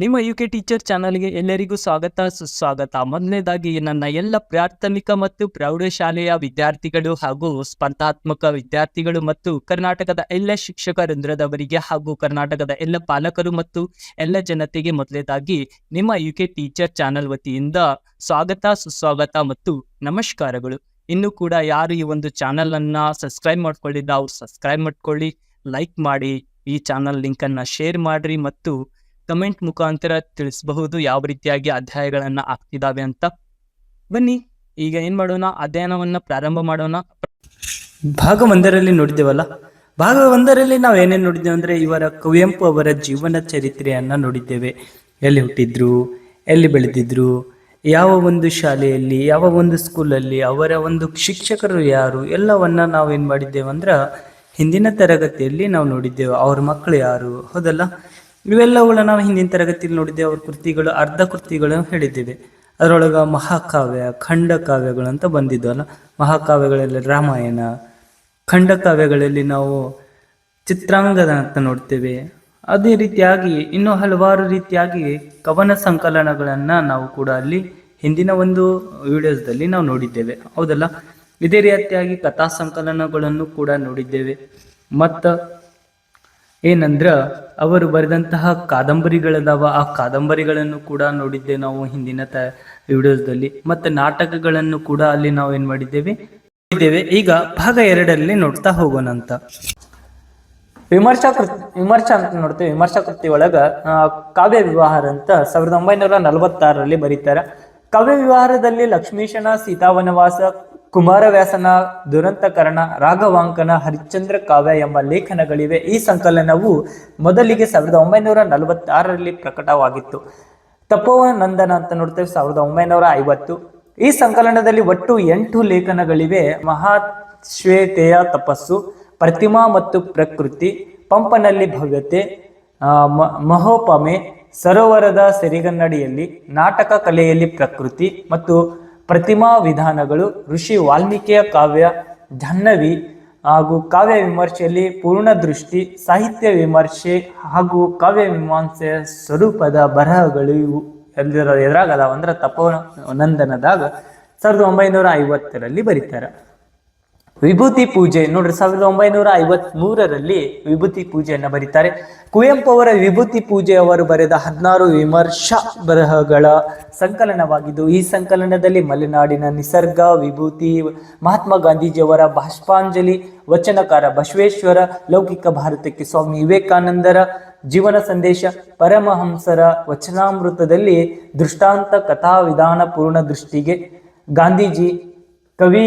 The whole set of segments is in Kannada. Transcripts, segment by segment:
ನಿಮ್ಮ ಯು ಕೆ ಟೀಚರ್ ಚಾನಲ್ಗೆ ಎಲ್ಲರಿಗೂ ಸ್ವಾಗತ, ಸುಸ್ವಾಗತ. ಮೊದಲನೇದಾಗಿ, ನನ್ನ ಎಲ್ಲ ಪ್ರಾಥಮಿಕ ಮತ್ತು ಪ್ರೌಢಶಾಲೆಯ ವಿದ್ಯಾರ್ಥಿಗಳು ಹಾಗೂ ಸ್ಪರ್ಧಾತ್ಮಕ ವಿದ್ಯಾರ್ಥಿಗಳು ಮತ್ತು ಕರ್ನಾಟಕದ ಎಲ್ಲ ಶಿಕ್ಷಕ ವೃಂದದವರಿಗೆ ಹಾಗೂ ಕರ್ನಾಟಕದ ಎಲ್ಲ ಪಾಲಕರು ಮತ್ತು ಎಲ್ಲ ಜನತೆಗೆ ಮೊದಲನೇದಾಗಿ, ನಿಮ್ಮ ಯು ಕೆ ಟೀಚರ್ ಚಾನಲ್ ವತಿಯಿಂದ ಸ್ವಾಗತ, ಸುಸ್ವಾಗತ ಮತ್ತು ನಮಸ್ಕಾರಗಳು. ಇನ್ನು ಕೂಡ ಯಾರು ಈ ಒಂದು ಚಾನಲ್ ಅನ್ನ ಸಬ್ಸ್ಕ್ರೈಬ್ ಮಾಡ್ಕೊಳ್ಳಿಲ್ಲ ಅವ್ರು ಸಬ್ಸ್ಕ್ರೈಬ್ ಮಾಡ್ಕೊಳ್ಳಿ ಲೈಕ್ ಮಾಡಿ, ಈ ಚಾನಲ್ ಲಿಂಕ್ ಅನ್ನ ಶೇರ್ ಮಾಡಿರಿ ಮತ್ತು ಕಮೆಂಟ್ ಮುಖಾಂತರ ತಿಳಿಸಬಹುದು ಯಾವ ರೀತಿಯಾಗಿ ಅಧ್ಯಾಯಗಳನ್ನು ಆಗ್ತಿದ್ದಾವೆ ಅಂತ. ಬನ್ನಿ, ಈಗ ಏನು ಮಾಡೋಣ? ಅಧ್ಯಯನವನ್ನು ಪ್ರಾರಂಭ ಮಾಡೋಣ. ಭಾಗ ಒಂದರಲ್ಲಿ ನೋಡಿದ್ದೇವಲ್ಲ? ಭಾಗ ಒಂದರಲ್ಲಿ ನಾವು ಏನೇನು ನೋಡಿದ್ದೇವೆ ಅಂದರೆ ಇವರ ಕುವೆಂಪು ಅವರ ಜೀವನ ಚರಿತ್ರೆಯನ್ನು ನೋಡಿದ್ದೇವೆ. ಎಲ್ಲಿ ಹುಟ್ಟಿದ್ರು, ಎಲ್ಲಿ ಬೆಳೆದಿದ್ರು, ಯಾವ ಒಂದು ಶಾಲೆಯಲ್ಲಿ, ಯಾವ ಒಂದು ಸ್ಕೂಲಲ್ಲಿ, ಅವರ ಒಂದು ಶಿಕ್ಷಕರು ಯಾರು, ಎಲ್ಲವನ್ನ ನಾವು ಏನು ಮಾಡಿದ್ದೇವೆ ಅಂದ್ರೆ ಹಿಂದಿನ ತರಗತಿಯಲ್ಲಿ ನಾವು ನೋಡಿದ್ದೇವೆ. ಅವ್ರ ಮಕ್ಕಳು ಯಾರು, ಹೌದಲ್ಲ? ಇವೆಲ್ಲವುಗಳ ನಾವು ಹಿಂದಿನ ತರಗತಿಯಲ್ಲಿ ನೋಡಿದ್ದೆ ಅವ್ರ ಕೃತಿಗಳು, ಅರ್ಧ ಕೃತಿಗಳು ಹೇಳಿದ್ದೇವೆ. ಅದರೊಳಗ ಮಹಾಕಾವ್ಯ, ಖಂಡಕಾವ್ಯಗಳು ಅಂತ ಬಂದಿದ್ವಲ್ಲ ಮಹಾಕಾವ್ಯಗಳಲ್ಲಿ ರಾಮಾಯಣ, ಖಂಡಕಾವ್ಯಗಳಲ್ಲಿ ನಾವು ಚಿತ್ರಾಂಗದ ಅಂತ ನೋಡ್ತೇವೆ. ಅದೇ ರೀತಿಯಾಗಿ ಇನ್ನೂ ಹಲವಾರು ರೀತಿಯಾಗಿ ಕವನ ಸಂಕಲನಗಳನ್ನು ನಾವು ಕೂಡ ಅಲ್ಲಿ ಹಿಂದಿನ ಒಂದು ವಿಡಿಯೋಸ್ದಲ್ಲಿ ನಾವು ನೋಡಿದ್ದೇವೆ. ಹೌದಲ್ಲ? ಇದೇ ರೀತಿಯಾಗಿ ಕಥಾ ಸಂಕಲನಗಳನ್ನು ಕೂಡ ನೋಡಿದ್ದೇವೆ. ಮತ್ತ ಏನಂದ್ರ ಅವರು ಬರೆದಂತಹ ಕಾದಂಬರಿಗಳದಾವ. ಆ ಕಾದಂಬರಿಗಳನ್ನು ಕೂಡ ನೋಡಿದ್ದೆ ನಾವು ಹಿಂದಿನ ತ ವಿಡಿಯೋಸ್ದಲ್ಲಿ. ಮತ್ತೆ ನಾಟಕಗಳನ್ನು ಕೂಡ ಅಲ್ಲಿ ನಾವು ಏನು ಮಾಡಿದ್ದೇವೆ? ನೋಡಿದ್ದೇವೆ. ಈಗ ಭಾಗ ಎರಡರಲ್ಲಿ ನೋಡ್ತಾ ಹೋಗೋಣ ಅಂತ. ವಿಮರ್ಶಾ ಕೃತಿ ವಿಮರ್ಶಾ ಅಂತ ನೋಡ್ತೇವೆ. ವಿಮರ್ಶಾ ಕೃತಿ ಒಳಗ ಕಾವ್ಯ ವಿವಾಹಾರ ಅಂತ ಸಾವಿರದ ಒಂಬೈನೂರ ನಲವತ್ತಾರರಲ್ಲಿ ಬರೀತಾರೆ. ಕಾವ್ಯ ವಿವಾಹದಲ್ಲಿ ಲಕ್ಷ್ಮೀಶನ ಸೀತಾವನವಾಸ ಕುಮಾರವ್ಯಾಸನ ದುರಂತಕರಣ, ರಾಘವಾಂಕನ ಹರಿಶ್ಚಂದ್ರ ಕಾವ್ಯ ಎಂಬ ಲೇಖನಗಳಿವೆ. ಈ ಸಂಕಲನವು ಮೊದಲಿಗೆ ಸಾವಿರದ ಒಂಬೈನೂರ ನಲವತ್ತಾರರಲ್ಲಿ ಪ್ರಕಟವಾಗಿತ್ತು. ತಪೋವನಂದನ ಅಂತ ನೋಡ್ತೇವೆ, ಸಾವಿರದ ಒಂಬೈನೂರ ಐವತ್ತು. ಈ ಸಂಕಲನದಲ್ಲಿ ಒಟ್ಟು ಎಂಟು ಲೇಖನಗಳಿವೆ. ಮಹಾಶ್ವೇತೆಯ ತಪಸ್ಸು, ಪ್ರತಿಮಾ ಮತ್ತು ಪ್ರಕೃತಿ, ಪಂಪನಲ್ಲಿ ಭವ್ಯತೆ ಮಹೋಪಮೆ, ಸರೋವರದ ಸೆರಿಗನ್ನಡಿಯಲ್ಲಿ, ನಾಟಕ ಕಲೆಯಲ್ಲಿ ಪ್ರಕೃತಿ ಮತ್ತು ಪ್ರತಿಮಾ ವಿಧಾನಗಳು ಋಷಿ ವಾಲ್ಮೀಕಿಯ ಕಾವ್ಯ, ಜಾಹ್ನವಿ ಹಾಗೂ ಕಾವ್ಯ ವಿಮರ್ಶೆಯಲ್ಲಿ ಪೂರ್ಣ ದೃಷ್ಟಿ, ಸಾಹಿತ್ಯ ವಿಮರ್ಶೆ ಹಾಗೂ ಕಾವ್ಯ ಮೀಮಾಂಸೆಯ ಸ್ವರೂಪದ ಬರಹಗಳು ಇವು. ಎಲ್ಲಿರೋ ಎದುರಾಗಲ್ಲ ಅಂದ್ರೆ ತಪೋನಂದನದಾಗ ಸಾವಿರದ ಒಂಬೈನೂರ ಐವತ್ತರಲ್ಲಿ ಬರೀತಾರೆ. ವಿಭೂತಿ ಪೂಜೆ. ನೋಡ್ರಿ, ಸಾವಿರದ ಒಂಬೈನೂರ ಐವತ್ ಮೂರರಲ್ಲಿ ವಿಭೂತಿ ಪೂಜೆಯನ್ನು ಬರೀತಾರೆ. ಕುವೆಂಪು ಅವರ ವಿಭೂತಿ ಪೂಜೆ ಅವರು ಬರೆದ ಹದಿನಾರು ವಿಮರ್ಶಾ ಬರಹಗಳ ಸಂಕಲನವಾಗಿದ್ದು, ಈ ಸಂಕಲನದಲ್ಲಿ ಮಲೆನಾಡಿನ ನಿಸರ್ಗ, ವಿಭೂತಿ, ಮಹಾತ್ಮ ಗಾಂಧೀಜಿಯವರ ಬಾಷ್ಪಾಂಜಲಿ, ವಚನಕಾರ ಬಸವೇಶ್ವರ, ಲೌಕಿಕ ಭಾರತಕ್ಕೆ ಸ್ವಾಮಿ ವಿವೇಕಾನಂದರ ಜೀವನ ಸಂದೇಶ, ಪರಮಹಂಸರ ವಚನಾಮೃತದಲ್ಲಿ ದೃಷ್ಟಾಂತ ಕಥಾ ವಿಧಾನ ಪೂರ್ಣ ದೃಷ್ಟಿಗೆ ಗಾಂಧೀಜಿ, ಕವಿ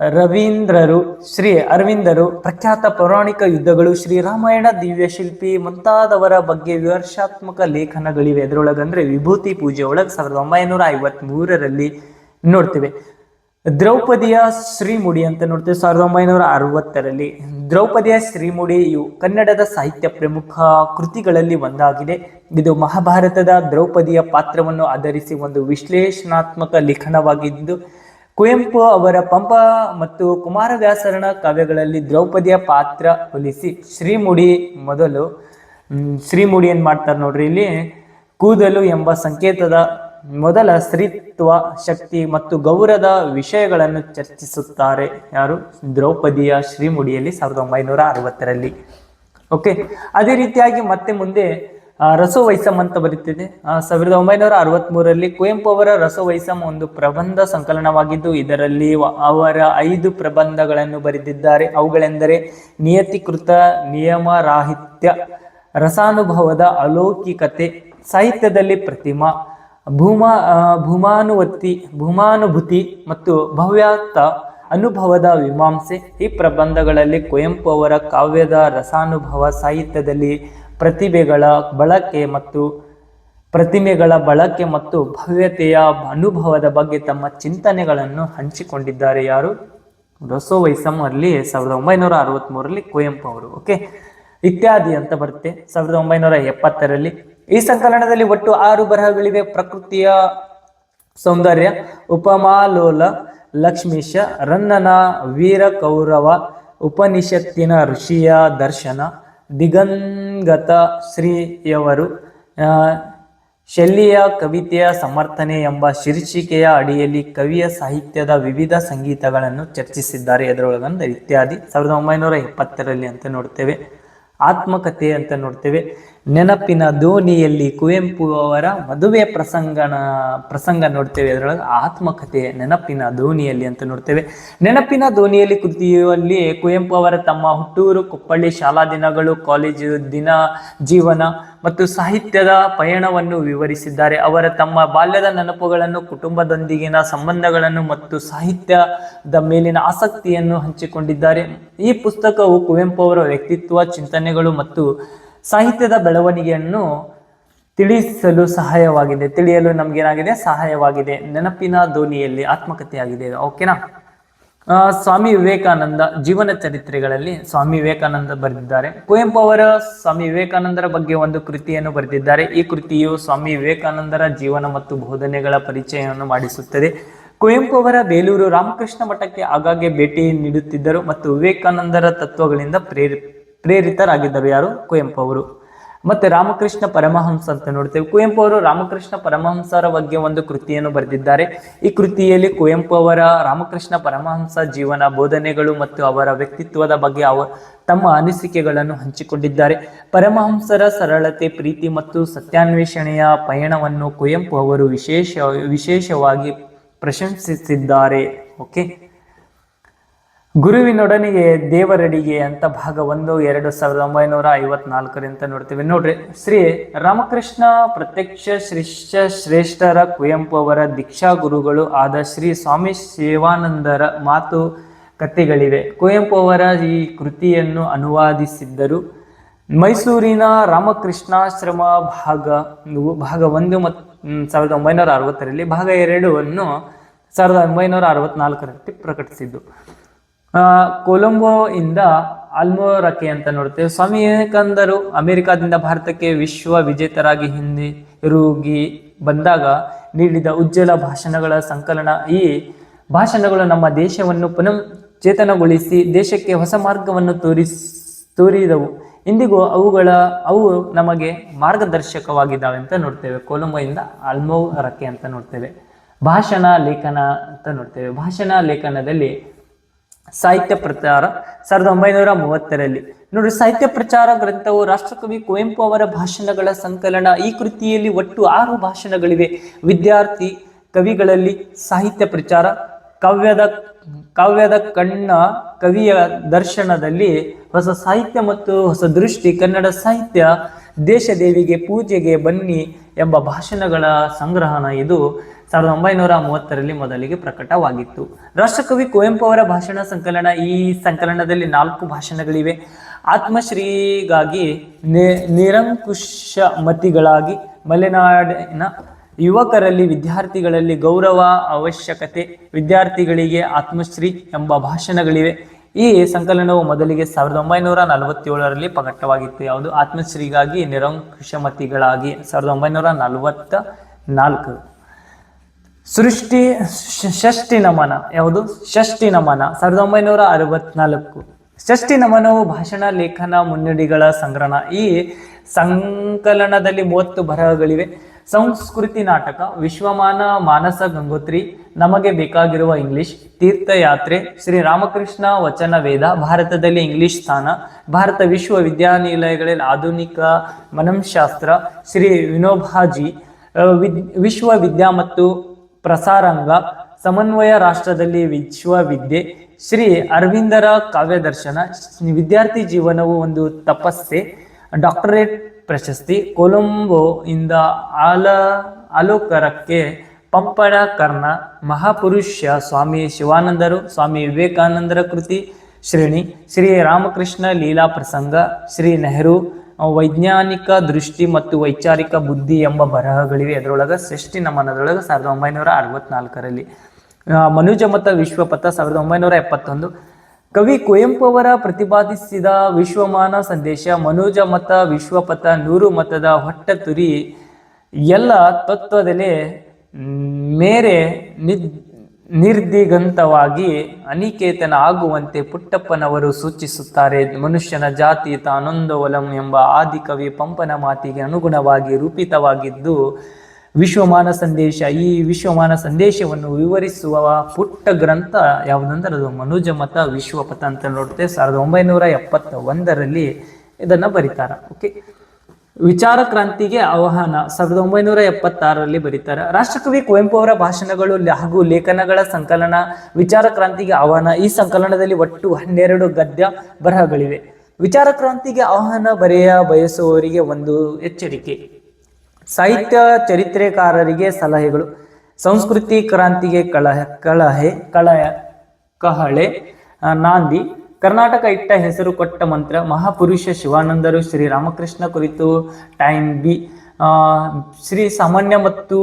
ರವೀಂದ್ರರು, ಶ್ರೀ ಅರವಿಂದರು, ಪ್ರಖ್ಯಾತ ಪೌರಾಣಿಕ ಯುದ್ಧಗಳು ಶ್ರೀರಾಮಾಯಣ ದಿವ್ಯಶಿಲ್ಪಿ ಮುಂತಾದವರ ಬಗ್ಗೆ ವಿಮರ್ಶಾತ್ಮಕ ಲೇಖನಗಳಿವೆ. ಅದರೊಳಗಂದ್ರೆ ವಿಭೂತಿ ಪೂಜೆ ಒಳಗೆ ಸಾವಿರದ ಒಂಬೈನೂರ ಐವತ್ ಮೂರರಲ್ಲಿ ನೋಡ್ತೇವೆ. ದ್ರೌಪದಿಯ ಶ್ರೀಮುಡಿ ಅಂತ ನೋಡ್ತೇವೆ, ಸಾವಿರದ ಒಂಬೈನೂರ ಅರವತ್ತರಲ್ಲಿ. ದ್ರೌಪದಿಯ ಶ್ರೀಮುಡಿಯು ಕನ್ನಡದ ಸಾಹಿತ್ಯ ಪ್ರಮುಖ ಕೃತಿಗಳಲ್ಲಿ ಒಂದಾಗಿದೆ. ಇದು ಮಹಾಭಾರತದ ದ್ರೌಪದಿಯ ಪಾತ್ರವನ್ನು ಆಧರಿಸಿ ಒಂದು ವಿಶ್ಲೇಷಣಾತ್ಮಕ ಲೇಖನವಾಗಿದ್ದು ಕುವೆಂಪು ಅವರ ಪಂಪ ಮತ್ತು ಕುಮಾರವ್ಯಾಸರಣ ಕಾವ್ಯಗಳಲ್ಲಿ ದ್ರೌಪದಿಯ ಪಾತ್ರ ಹೋಲಿಸಿ ಶ್ರೀಮುಡಿ ಮೊದಲು ಶ್ರೀಮುಡಿ ಏನ್ ಮಾಡ್ತಾರೆ ನೋಡ್ರಿ ಇಲ್ಲಿ? ಕೂದಲು ಎಂಬ ಸಂಕೇತದ ಮೊದಲ ಸ್ತ್ರೀತ್ವ ಶಕ್ತಿ ಮತ್ತು ಗೌರವದ ವಿಷಯಗಳನ್ನು ಚರ್ಚಿಸುತ್ತಾರೆ ಯಾರು? ದ್ರೌಪದಿಯ ಶ್ರೀಮುಡಿಯಲ್ಲಿ ಸಾವಿರದ ಒಂಬೈನೂರ ಅರವತ್ತರಲ್ಲಿ. ಓಕೆ ಅದೇ ರೀತಿಯಾಗಿ ಮತ್ತೆ ಮುಂದೆ ರಸೋವೈಸಂ ಅಂತ ಬರುತ್ತಿದೆ ಸಾವಿರದ ಒಂಬೈನೂರ ಅರವತ್ತ್ ಮೂರರಲ್ಲಿ ಕುವೆಂಪು ಅವರ ರಸೋವೈಸಂ ಒಂದು ಪ್ರಬಂಧ ಸಂಕಲನವಾಗಿದ್ದು, ಇದರಲ್ಲಿ ಅವರ ಐದು ಪ್ರಬಂಧಗಳನ್ನು ಬರೆದಿದ್ದಾರೆ. ಅವುಗಳೆಂದರೆ ನಿಯತಿಕೃತ, ನಿಯಮರಾಹಿತ್ಯ, ರಸಾನುಭವದ ಅಲೌಕಿಕತೆ, ಸಾಹಿತ್ಯದಲ್ಲಿ ಪ್ರತಿಮಾ, ಭೂಮಾ ಭೂಮಾನುವತ್ತಿ ಭೂಮಾನುವತಿ ಭೂಮಾನುಭೂತಿ ಮತ್ತು ಭವ್ಯಾತ ಅನುಭವದ ವಿಮಾಂಸೆ ಈ ಪ್ರಬಂಧಗಳಲ್ಲಿ ಕುವೆಂಪು ಅವರ ಕಾವ್ಯದ ರಸಾನುಭವ ಸಾಹಿತ್ಯದಲ್ಲಿ ಪ್ರತಿಭೆಗಳ ಬಳಕೆ ಮತ್ತು ಪ್ರತಿಮೆಗಳ ಬಳಕೆ ಮತ್ತು ಭವ್ಯತೆಯ ಅನುಭವದ ಬಗ್ಗೆ ತಮ್ಮ ಚಿಂತನೆಗಳನ್ನು ಹಂಚಿಕೊಂಡಿದ್ದಾರೆ ಯಾರು? ರಸೋವೈಸಂ ಅಲ್ಲಿ ಸಾವಿರದ ಒಂಬೈನೂರ ಅರವತ್ಮೂರರಲ್ಲಿ ಕುವೆಂಪು ಅವರು ಓಕೆ ಇತ್ಯಾದಿ ಅಂತ ಬರುತ್ತೆ ಸಾವಿರದ ಒಂಬೈನೂರ ಎಪ್ಪತ್ತರಲ್ಲಿ. ಈ ಸಂಕಲನದಲ್ಲಿ ಒಟ್ಟು ಆರು ಬರಹಗಳಿವೆ. ಪ್ರಕೃತಿಯ ಸೌಂದರ್ಯ, ಉಪಮಾಲೋಲ, ಲಕ್ಷ್ಮೀಶ, ರನ್ನನ ವೀರ ಕೌರವ ಉಪನಿಷತ್ತಿನ ಋಷಿಯ ದರ್ಶನ ದಿಗಂಗತ ಶ್ರೀಯವರು ಶೆಲ್ಲಿಯ ಕವಿತೆಯ ಸಮರ್ಥನೆ ಎಂಬ ಶೀರ್ಷಿಕೆಯ ಅಡಿಯಲ್ಲಿ ಕವಿಯ ಸಾಹಿತ್ಯದ ವಿವಿಧ ಸಂಗೀತಗಳನ್ನು ಚರ್ಚಿಸಿದ್ದಾರೆ. ಅದರೊಳಗಂದ ಇತ್ಯಾದಿ. ಸಾವಿರದ ಒಂಬೈನೂರ ಎಪ್ಪತ್ತರಲ್ಲಿ ಅಂತ ನೋಡ್ತೇವೆ. ಆತ್ಮಕಥೆ ಅಂತ ನೋಡ್ತೇವೆ. ನೆನಪಿನ ದೋಣಿಯಲ್ಲಿ ಕುವೆಂಪು ಅವರ ಮದುವೆ ಪ್ರಸಂಗನ, ಪ್ರಸಂಗ ನೋಡ್ತೇವೆ ಅದರೊಳಗೆ. ಆತ್ಮಕಥೆ ನೆನಪಿನ ದೋಣಿಯಲ್ಲಿ ಅಂತ ನೋಡ್ತೇವೆ. ನೆನಪಿನ ದೋಣಿಯಲ್ಲಿ ಕೃತಿಯಲ್ಲಿ ಕುವೆಂಪು ಅವರ ತಮ್ಮ ಹುಟ್ಟೂರು, ಕುಪ್ಪಳ್ಳಿ ಶಾಲಾ ದಿನಗಳು, ಕಾಲೇಜು ದಿನ, ಜೀವನ ಮತ್ತು ಸಾಹಿತ್ಯದ ಪಯಣವನ್ನು ವಿವರಿಸಿದ್ದಾರೆ. ಅವರ ತಮ್ಮ ಬಾಲ್ಯದ ನೆನಪುಗಳನ್ನು, ಕುಟುಂಬದೊಂದಿಗಿನ ಸಂಬಂಧಗಳನ್ನು ಮತ್ತು ಸಾಹಿತ್ಯದ ಮೇಲಿನ ಆಸಕ್ತಿಯನ್ನು ಹಂಚಿಕೊಂಡಿದ್ದಾರೆ. ಈ ಪುಸ್ತಕವು ಕುವೆಂಪು ಅವರ ವ್ಯಕ್ತಿತ್ವ, ಚಿಂತನೆಗಳು ಮತ್ತು ಸಾಹಿತ್ಯದ ಬೆಳವಣಿಗೆಯನ್ನು ತಿಳಿಸಲು ಸಹಾಯವಾಗಿದೆ, ತಿಳಿಯಲು ನಮ್ಗೇನಾಗಿದೆ? ಸಹಾಯವಾಗಿದೆ. ನೆನಪಿನ ದೋಣಿಯಲ್ಲಿ ಆತ್ಮಕಥೆಯಾಗಿದೆ. ಓಕೆನಾ? ಸ್ವಾಮಿ ವಿವೇಕಾನಂದ ಜೀವನ ಚರಿತ್ರೆಗಳಲ್ಲಿ ಸ್ವಾಮಿ ವಿವೇಕಾನಂದ ಬರೆದಿದ್ದಾರೆ. ಕುವೆಂಪು ಅವರ ಸ್ವಾಮಿ ವಿವೇಕಾನಂದರ ಬಗ್ಗೆ ಒಂದು ಕೃತಿಯನ್ನು ಬರೆದಿದ್ದಾರೆ. ಈ ಕೃತಿಯು ಸ್ವಾಮಿ ವಿವೇಕಾನಂದರ ಜೀವನ ಮತ್ತು ಬೋಧನೆಗಳ ಪರಿಚಯವನ್ನು ಮಾಡಿಸುತ್ತದೆ. ಕುವೆಂಪು ಅವರ ಬೇಲೂರು ರಾಮಕೃಷ್ಣ ಮಠಕ್ಕೆ ಆಗಾಗ್ಗೆ ಭೇಟಿ ನೀಡುತ್ತಿದ್ದರು ಮತ್ತು ವಿವೇಕಾನಂದರ ತತ್ವಗಳಿಂದ ಪ್ರೇರಿ ಪ್ರೇರಿತರಾಗಿದ್ದರು ಯಾರು? ಕುವೆಂಪು ಅವರು ಮತ್ತೆ ರಾಮಕೃಷ್ಣ ಪರಮಹಂಸ ಅಂತ ನೋಡ್ತೇವೆ. ಕುವೆಂಪು ಅವರು ರಾಮಕೃಷ್ಣ ಪರಮಹಂಸರ ಬಗ್ಗೆ ಒಂದು ಕೃತಿಯನ್ನು ಬರೆದಿದ್ದಾರೆ. ಈ ಕೃತಿಯಲ್ಲಿ ಕುವೆಂಪು ಅವರ ರಾಮಕೃಷ್ಣ ಪರಮಹಂಸ ಜೀವನ, ಬೋಧನೆಗಳು ಮತ್ತು ಅವರ ವ್ಯಕ್ತಿತ್ವದ ಬಗ್ಗೆ ಅವ ತಮ್ಮ ಅನಿಸಿಕೆಗಳನ್ನು ಹಂಚಿಕೊಂಡಿದ್ದಾರೆ. ಪರಮಹಂಸರ ಸರಳತೆ, ಪ್ರೀತಿ ಮತ್ತು ಸತ್ಯಾನ್ವೇಷಣೆಯ ಪಯಣವನ್ನು ಕುವೆಂಪು ಅವರು ವಿಶೇಷ ವಿಶೇಷವಾಗಿ ಪ್ರಶಂಸಿಸಿದ್ದಾರೆ. ಓಕೆ? ಗುರುವಿನೊಡನೆಗೆ, ದೇವರಡಿಗೆ ಅಂತ ಭಾಗ ಒಂದು, ಎರಡು ಸಾವಿರದ ಒಂಬೈನೂರ ಐವತ್ನಾಲ್ಕರಿಂದ ನೋಡ್ತೀವಿ. ನೋಡ್ರಿ, ಶ್ರೀ ರಾಮಕೃಷ್ಣ ಪ್ರತ್ಯಕ್ಷ ಶ್ರೀಷ್ಠ ಶ್ರೇಷ್ಠರ ಕುವೆಂಪು ಅವರ ದೀಕ್ಷಾ ಗುರುಗಳು ಆದ ಶ್ರೀ ಸ್ವಾಮಿ ಶಿವಾನಂದರ ಮಾತು ಕಥೆಗಳಿವೆ ಕುವೆಂಪು ಅವರ ಈ ಕೃತಿಯನ್ನು ಅನುವಾದಿಸಿದ್ದರು ಮೈಸೂರಿನ ರಾಮಕೃಷ್ಣಾಶ್ರಮ ಭಾಗ ಭಾಗ ಒಂದು ಮತ್ತು ಸಾವಿರದ ಒಂಬೈನೂರ ಅರವತ್ತರಲ್ಲಿ ಭಾಗ ಎರಡು ಅನ್ನು ಸಾವಿರದ ಒಂಬೈನೂರ ಅರವತ್ನಾಲ್ಕರಲ್ಲಿ ಪ್ರಕಟಿಸಿದ್ದು. ಕೊಲಂಬೋ ಇಂದ ಆಲ್ಮೋರಕೆ ಅಂತ ನೋಡ್ತೇವೆ ಸ್ವಾಮಿ ವಿವೇಕಾನಂದರು ಅಮೆರಿಕಾದಿಂದ ಭಾರತಕ್ಕೆ ವಿಶ್ವ ವಿಜೇತರಾಗಿ ಹಿಂದಿರುಗಿ ಬಂದಾಗ ನೀಡಿದ ಉಜ್ವಲ ಭಾಷಣಗಳ ಸಂಕಲನ ಈ ಭಾಷಣಗಳು ನಮ್ಮ ದೇಶವನ್ನು ಪುನಃ ಚೇತನಗೊಳಿಸಿ ದೇಶಕ್ಕೆ ಹೊಸ ಮಾರ್ಗವನ್ನು ತೋರಿಸ್, ತೋರಿದವು. ಇಂದಿಗೂ ಅವುಗಳ, ಅವು ನಮಗೆ ಮಾರ್ಗದರ್ಶಕವಾಗಿದ್ದಾವೆ ಅಂತ ನೋಡ್ತೇವೆ. ಕೊಲಂಬೋ ಇಂದ ಆಲ್ಮೋರಕ್ಕೆ ಅಂತ ನೋಡ್ತೇವೆ. ಭಾಷಣ ಲೇಖನ ಅಂತ ನೋಡ್ತೇವೆ. ಭಾಷಣ ಲೇಖನದಲ್ಲಿ ಸಾಹಿತ್ಯ ಪ್ರಚಾರ ಸಾವಿರದ ಒಂಬೈನೂರ ಮೂವತ್ತರಲ್ಲಿ. ನೋಡಿ ಸಾಹಿತ್ಯ ಪ್ರಚಾರ ಗ್ರಂಥವು ರಾಷ್ಟ್ರಕವಿ ಕುವೆಂಪು ಅವರ ಭಾಷಣಗಳ ಸಂಕಲನ, ಈ ಕೃತಿಯಲ್ಲಿ ಒಟ್ಟು ಆರು ಭಾಷಣಗಳಿವೆ. ವಿದ್ಯಾರ್ಥಿ ಕವಿಗಳಲ್ಲಿ ಸಾಹಿತ್ಯ ಪ್ರಚಾರ, ಕಾವ್ಯದ ಕಾವ್ಯದ ಕಣ್ಣ ಕವಿಯ ದರ್ಶನದಲ್ಲಿ ಹೊಸ ಸಾಹಿತ್ಯ ಮತ್ತು ಹೊಸ ದೃಷ್ಟಿ ಕನ್ನಡ ಸಾಹಿತ್ಯ ದೇಶದೇವಿಗೆ ಪೂಜೆಗೆ ಬನ್ನಿ ಎಂಬ ಭಾಷಣಗಳ ಸಂಗ್ರಹಣ ಇದು ಸಾವಿರದ ಒಂಬೈನೂರ ಮೂವತ್ತರಲ್ಲಿ ಮೊದಲಿಗೆ ಪ್ರಕಟವಾಗಿತ್ತು. ರಾಷ್ಟ್ರಕವಿ ಕುವೆಂಪು ಅವರ ಭಾಷಣ ಸಂಕಲನ, ಈ ಸಂಕಲನದಲ್ಲಿ ನಾಲ್ಕು ಭಾಷಣಗಳಿವೆ. ಆತ್ಮಶ್ರೀಗಾಗಿ ನಿರಂಕುಶ ಮತಿಗಳಾಗಿ ಮಲೆನಾಡಿನ ಯುವಕರಲ್ಲಿ ವಿದ್ಯಾರ್ಥಿಗಳಲ್ಲಿ ಗೌರವ ಅವಶ್ಯಕತೆ, ವಿದ್ಯಾರ್ಥಿಗಳಿಗೆ ಆತ್ಮಶ್ರೀ ಎಂಬ ಭಾಷಣಗಳಿವೆ. ಈ ಸಂಕಲನವು ಮೊದಲಿಗೆ ಸಾವಿರದ ಒಂಬೈನೂರ ನಲವತ್ತೇಳರಲ್ಲಿ ಪ್ರಕಟವಾಗಿತ್ತು. ಯಾವುದು? ಆತ್ಮಶ್ರೀಗಾಗಿ ನಿರಂಕುಶಮತಿಗಳಾಗಿ ಸಾವಿರದ ಒಂಬೈನೂರ ನಲವತ್ತ ನಾಲ್ಕು. ಸೃಷ್ಟಿ ಷಷ್ಠಿ ನಮನ. ಯಾವುದು? ಷಷ್ಠಿ ನಮನ. ಸಾವಿರದ ಒಂಬೈನೂರ ಅರವತ್ನಾಲ್ಕು. ಷಷ್ಠಿ ನಮನವು ಭಾಷಣ, ಲೇಖನ, ಮುನ್ನುಡಿಗಳ ಸಂಗ್ರಹ ಈ ಸಂಕಲನದಲ್ಲಿ ಮೂವತ್ತು ಬರಹಗಳಿವೆ. ಸಂಸ್ಕೃತಿ ನಾಟಕ, ವಿಶ್ವಮಾನ, ಮಾನಸ, ಗಂಗೋತ್ರಿ ನಮಗೆ ಬೇಕಾಗಿರುವ ಇಂಗ್ಲಿಷ್ ತೀರ್ಥಯಾತ್ರೆ, ಶ್ರೀ ರಾಮಕೃಷ್ಣ ವಚನ ವೇದ, ಭಾರತದಲ್ಲಿ ಇಂಗ್ಲಿಷ್ ಸ್ಥಾನ, ಭಾರತ ವಿಶ್ವವಿದ್ಯಾನಿಲಯಗಳಲ್ಲಿ ಆಧುನಿಕ ಮನಂಶಾಸ್ತ್ರ, ಶ್ರೀ ವಿನೋಬಾಜಿ ವಿದ್, ವಿಶ್ವವಿದ್ಯಾ ಮತ್ತು ಪ್ರಸಾರಾಂಗ, ಸಮನ್ವಯ ರಾಷ್ಟ್ರದಲ್ಲಿ ವಿಶ್ವವಿದ್ಯೆ, ಶ್ರೀ ಅರವಿಂದರ ಕಾವ್ಯದರ್ಶನ ವಿದ್ಯಾರ್ಥಿ ಜೀವನವು ಒಂದು ತಪಸ್ಸೆ, ಡಾಕ್ಟರೇಟ್ ಪ್ರಶಸ್ತಿ ಕೊಲಂಬೋ ಇಂದ ಆಲ, ಆಲೋಕರಕ್ಕೆ ಪಂಪನ ಕರ್ಣ ಮಹಾಪುರುಷ ಸ್ವಾಮಿ ಶಿವಾನಂದರು ಸ್ವಾಮಿ ವಿವೇಕಾನಂದರ ಕೃತಿ ಶ್ರೇಣಿ ಶ್ರೀ ರಾಮಕೃಷ್ಣ ಲೀಲಾ ಪ್ರಸಂಗ ಶ್ರೀ ನೆಹರು ವೈಜ್ಞಾನಿಕ ದೃಷ್ಟಿ ಮತ್ತು ವೈಚಾರಿಕ ಬುದ್ಧಿ ಎಂಬ ಬರಹಗಳಿವೆ. ಅದರೊಳಗೆ ಸೃಷ್ಟಿ ನಮನದೊಳಗೆ ಸಾವಿರದ ಒಂಬೈನೂರ ಅರವತ್ನಾಲ್ಕರಲ್ಲಿ. ಆ, ಮನುಜ ಮತ ವಿಶ್ವಪಥ ಸಾವಿರದ ಒಂಬೈನೂರ ಎಪ್ಪತ್ತೊಂದು. ಕವಿ ಕುವೆಂಪು ಅವರ ಪ್ರತಿಪಾದಿಸಿದ ವಿಶ್ವಮಾನ ಸಂದೇಶ ಮನುಜ ಮತ ವಿಶ್ವಪಥ ನೂರು ಮತದ ಹೊಟ್ಟ ತುರಿ ಎಲ್ಲ ತತ್ವದಲ್ಲೇ ಮೇರೆ ನಿರ್ದಿಗಂತವಾಗಿ ಅನಿಕೇತನ ಆಗುವಂತೆ ಪುಟ್ಟಪ್ಪನವರು ಸೂಚಿಸುತ್ತಾರೆ, ಮನುಷ್ಯನ ಜಾತಿ ತಾನೊಂದೊಲಂ ಎಂಬ ಆದಿಕವಿ ಪಂಪನ ಮಾತಿಗೆ ಅನುಗುಣವಾಗಿ ರೂಪಿತವಾಗಿದ್ದು, ವಿಶ್ವಮಾನ ಸಂದೇಶ, ಈ ವಿಶ್ವಮಾನ ಸಂದೇಶವನ್ನು ವಿವರಿಸುವ ಪುಟ್ಟ ಗ್ರಂಥ ಯಾವುದಂದ್ರೆ ಅದು ಮನುಜ ಮತ ವಿಶ್ವಪಥ ಅಂತ ನೋಡುತ್ತೆ ಸಾವಿರದ ಒಂಬೈನೂರ ಎಪ್ಪತ್ತ ಒಂದರಲ್ಲಿ ಇದನ್ನು ಬರೀತಾರ. ಓಕೆ ವಿಚಾರ ಕ್ರಾಂತಿಗೆ ಆಹ್ವಾನ. ಸಾವಿರದ ಒಂಬೈನೂರ ಎಪ್ಪತ್ತಾರರಲ್ಲಿ ಬರೀತಾರೆ. ರಾಷ್ಟ್ರಕವಿ ಕುವೆಂಪು ಅವರ ಭಾಷಣಗಳು ಹಾಗೂ ಲೇಖನಗಳ ಸಂಕಲನ, ವಿಚಾರ ಕ್ರಾಂತಿಗೆ ಆಹ್ವಾನ. ಈ ಸಂಕಲನದಲ್ಲಿ ಒಟ್ಟು ಹನ್ನೆರಡು ಗದ್ಯ ಬರಹಗಳಿವೆ. ವಿಚಾರ ಕ್ರಾಂತಿಗೆ ಆಹ್ವಾನ ಬರೆಯ ಬಯಸುವವರಿಗೆ ಒಂದು ಎಚ್ಚರಿಕೆ. ಸಾಹಿತ್ಯ ಚರಿತ್ರೆಕಾರರಿಗೆ ಸಲಹೆಗಳು. ಸಂಸ್ಕೃತಿ ಕ್ರಾಂತಿಗೆ ಕಳಹ, ಕಳಹೆ, ಕಳಹ, ಕಹಳೆ, ನಾಂದಿ ಕರ್ನಾಟಕ ಇಟ್ಟ ಹೆಸರು ಕೊಟ್ಟ ಮಂತ್ರ ಮಹಾಪುರುಷ ಶಿವಾನಂದರು ಶ್ರೀ ರಾಮಕೃಷ್ಣ ಕುರಿತು ಟೈಮ್ ಬಿ ಶ್ರೀ ಸಾಮಾನ್ಯ ಮತ್ತು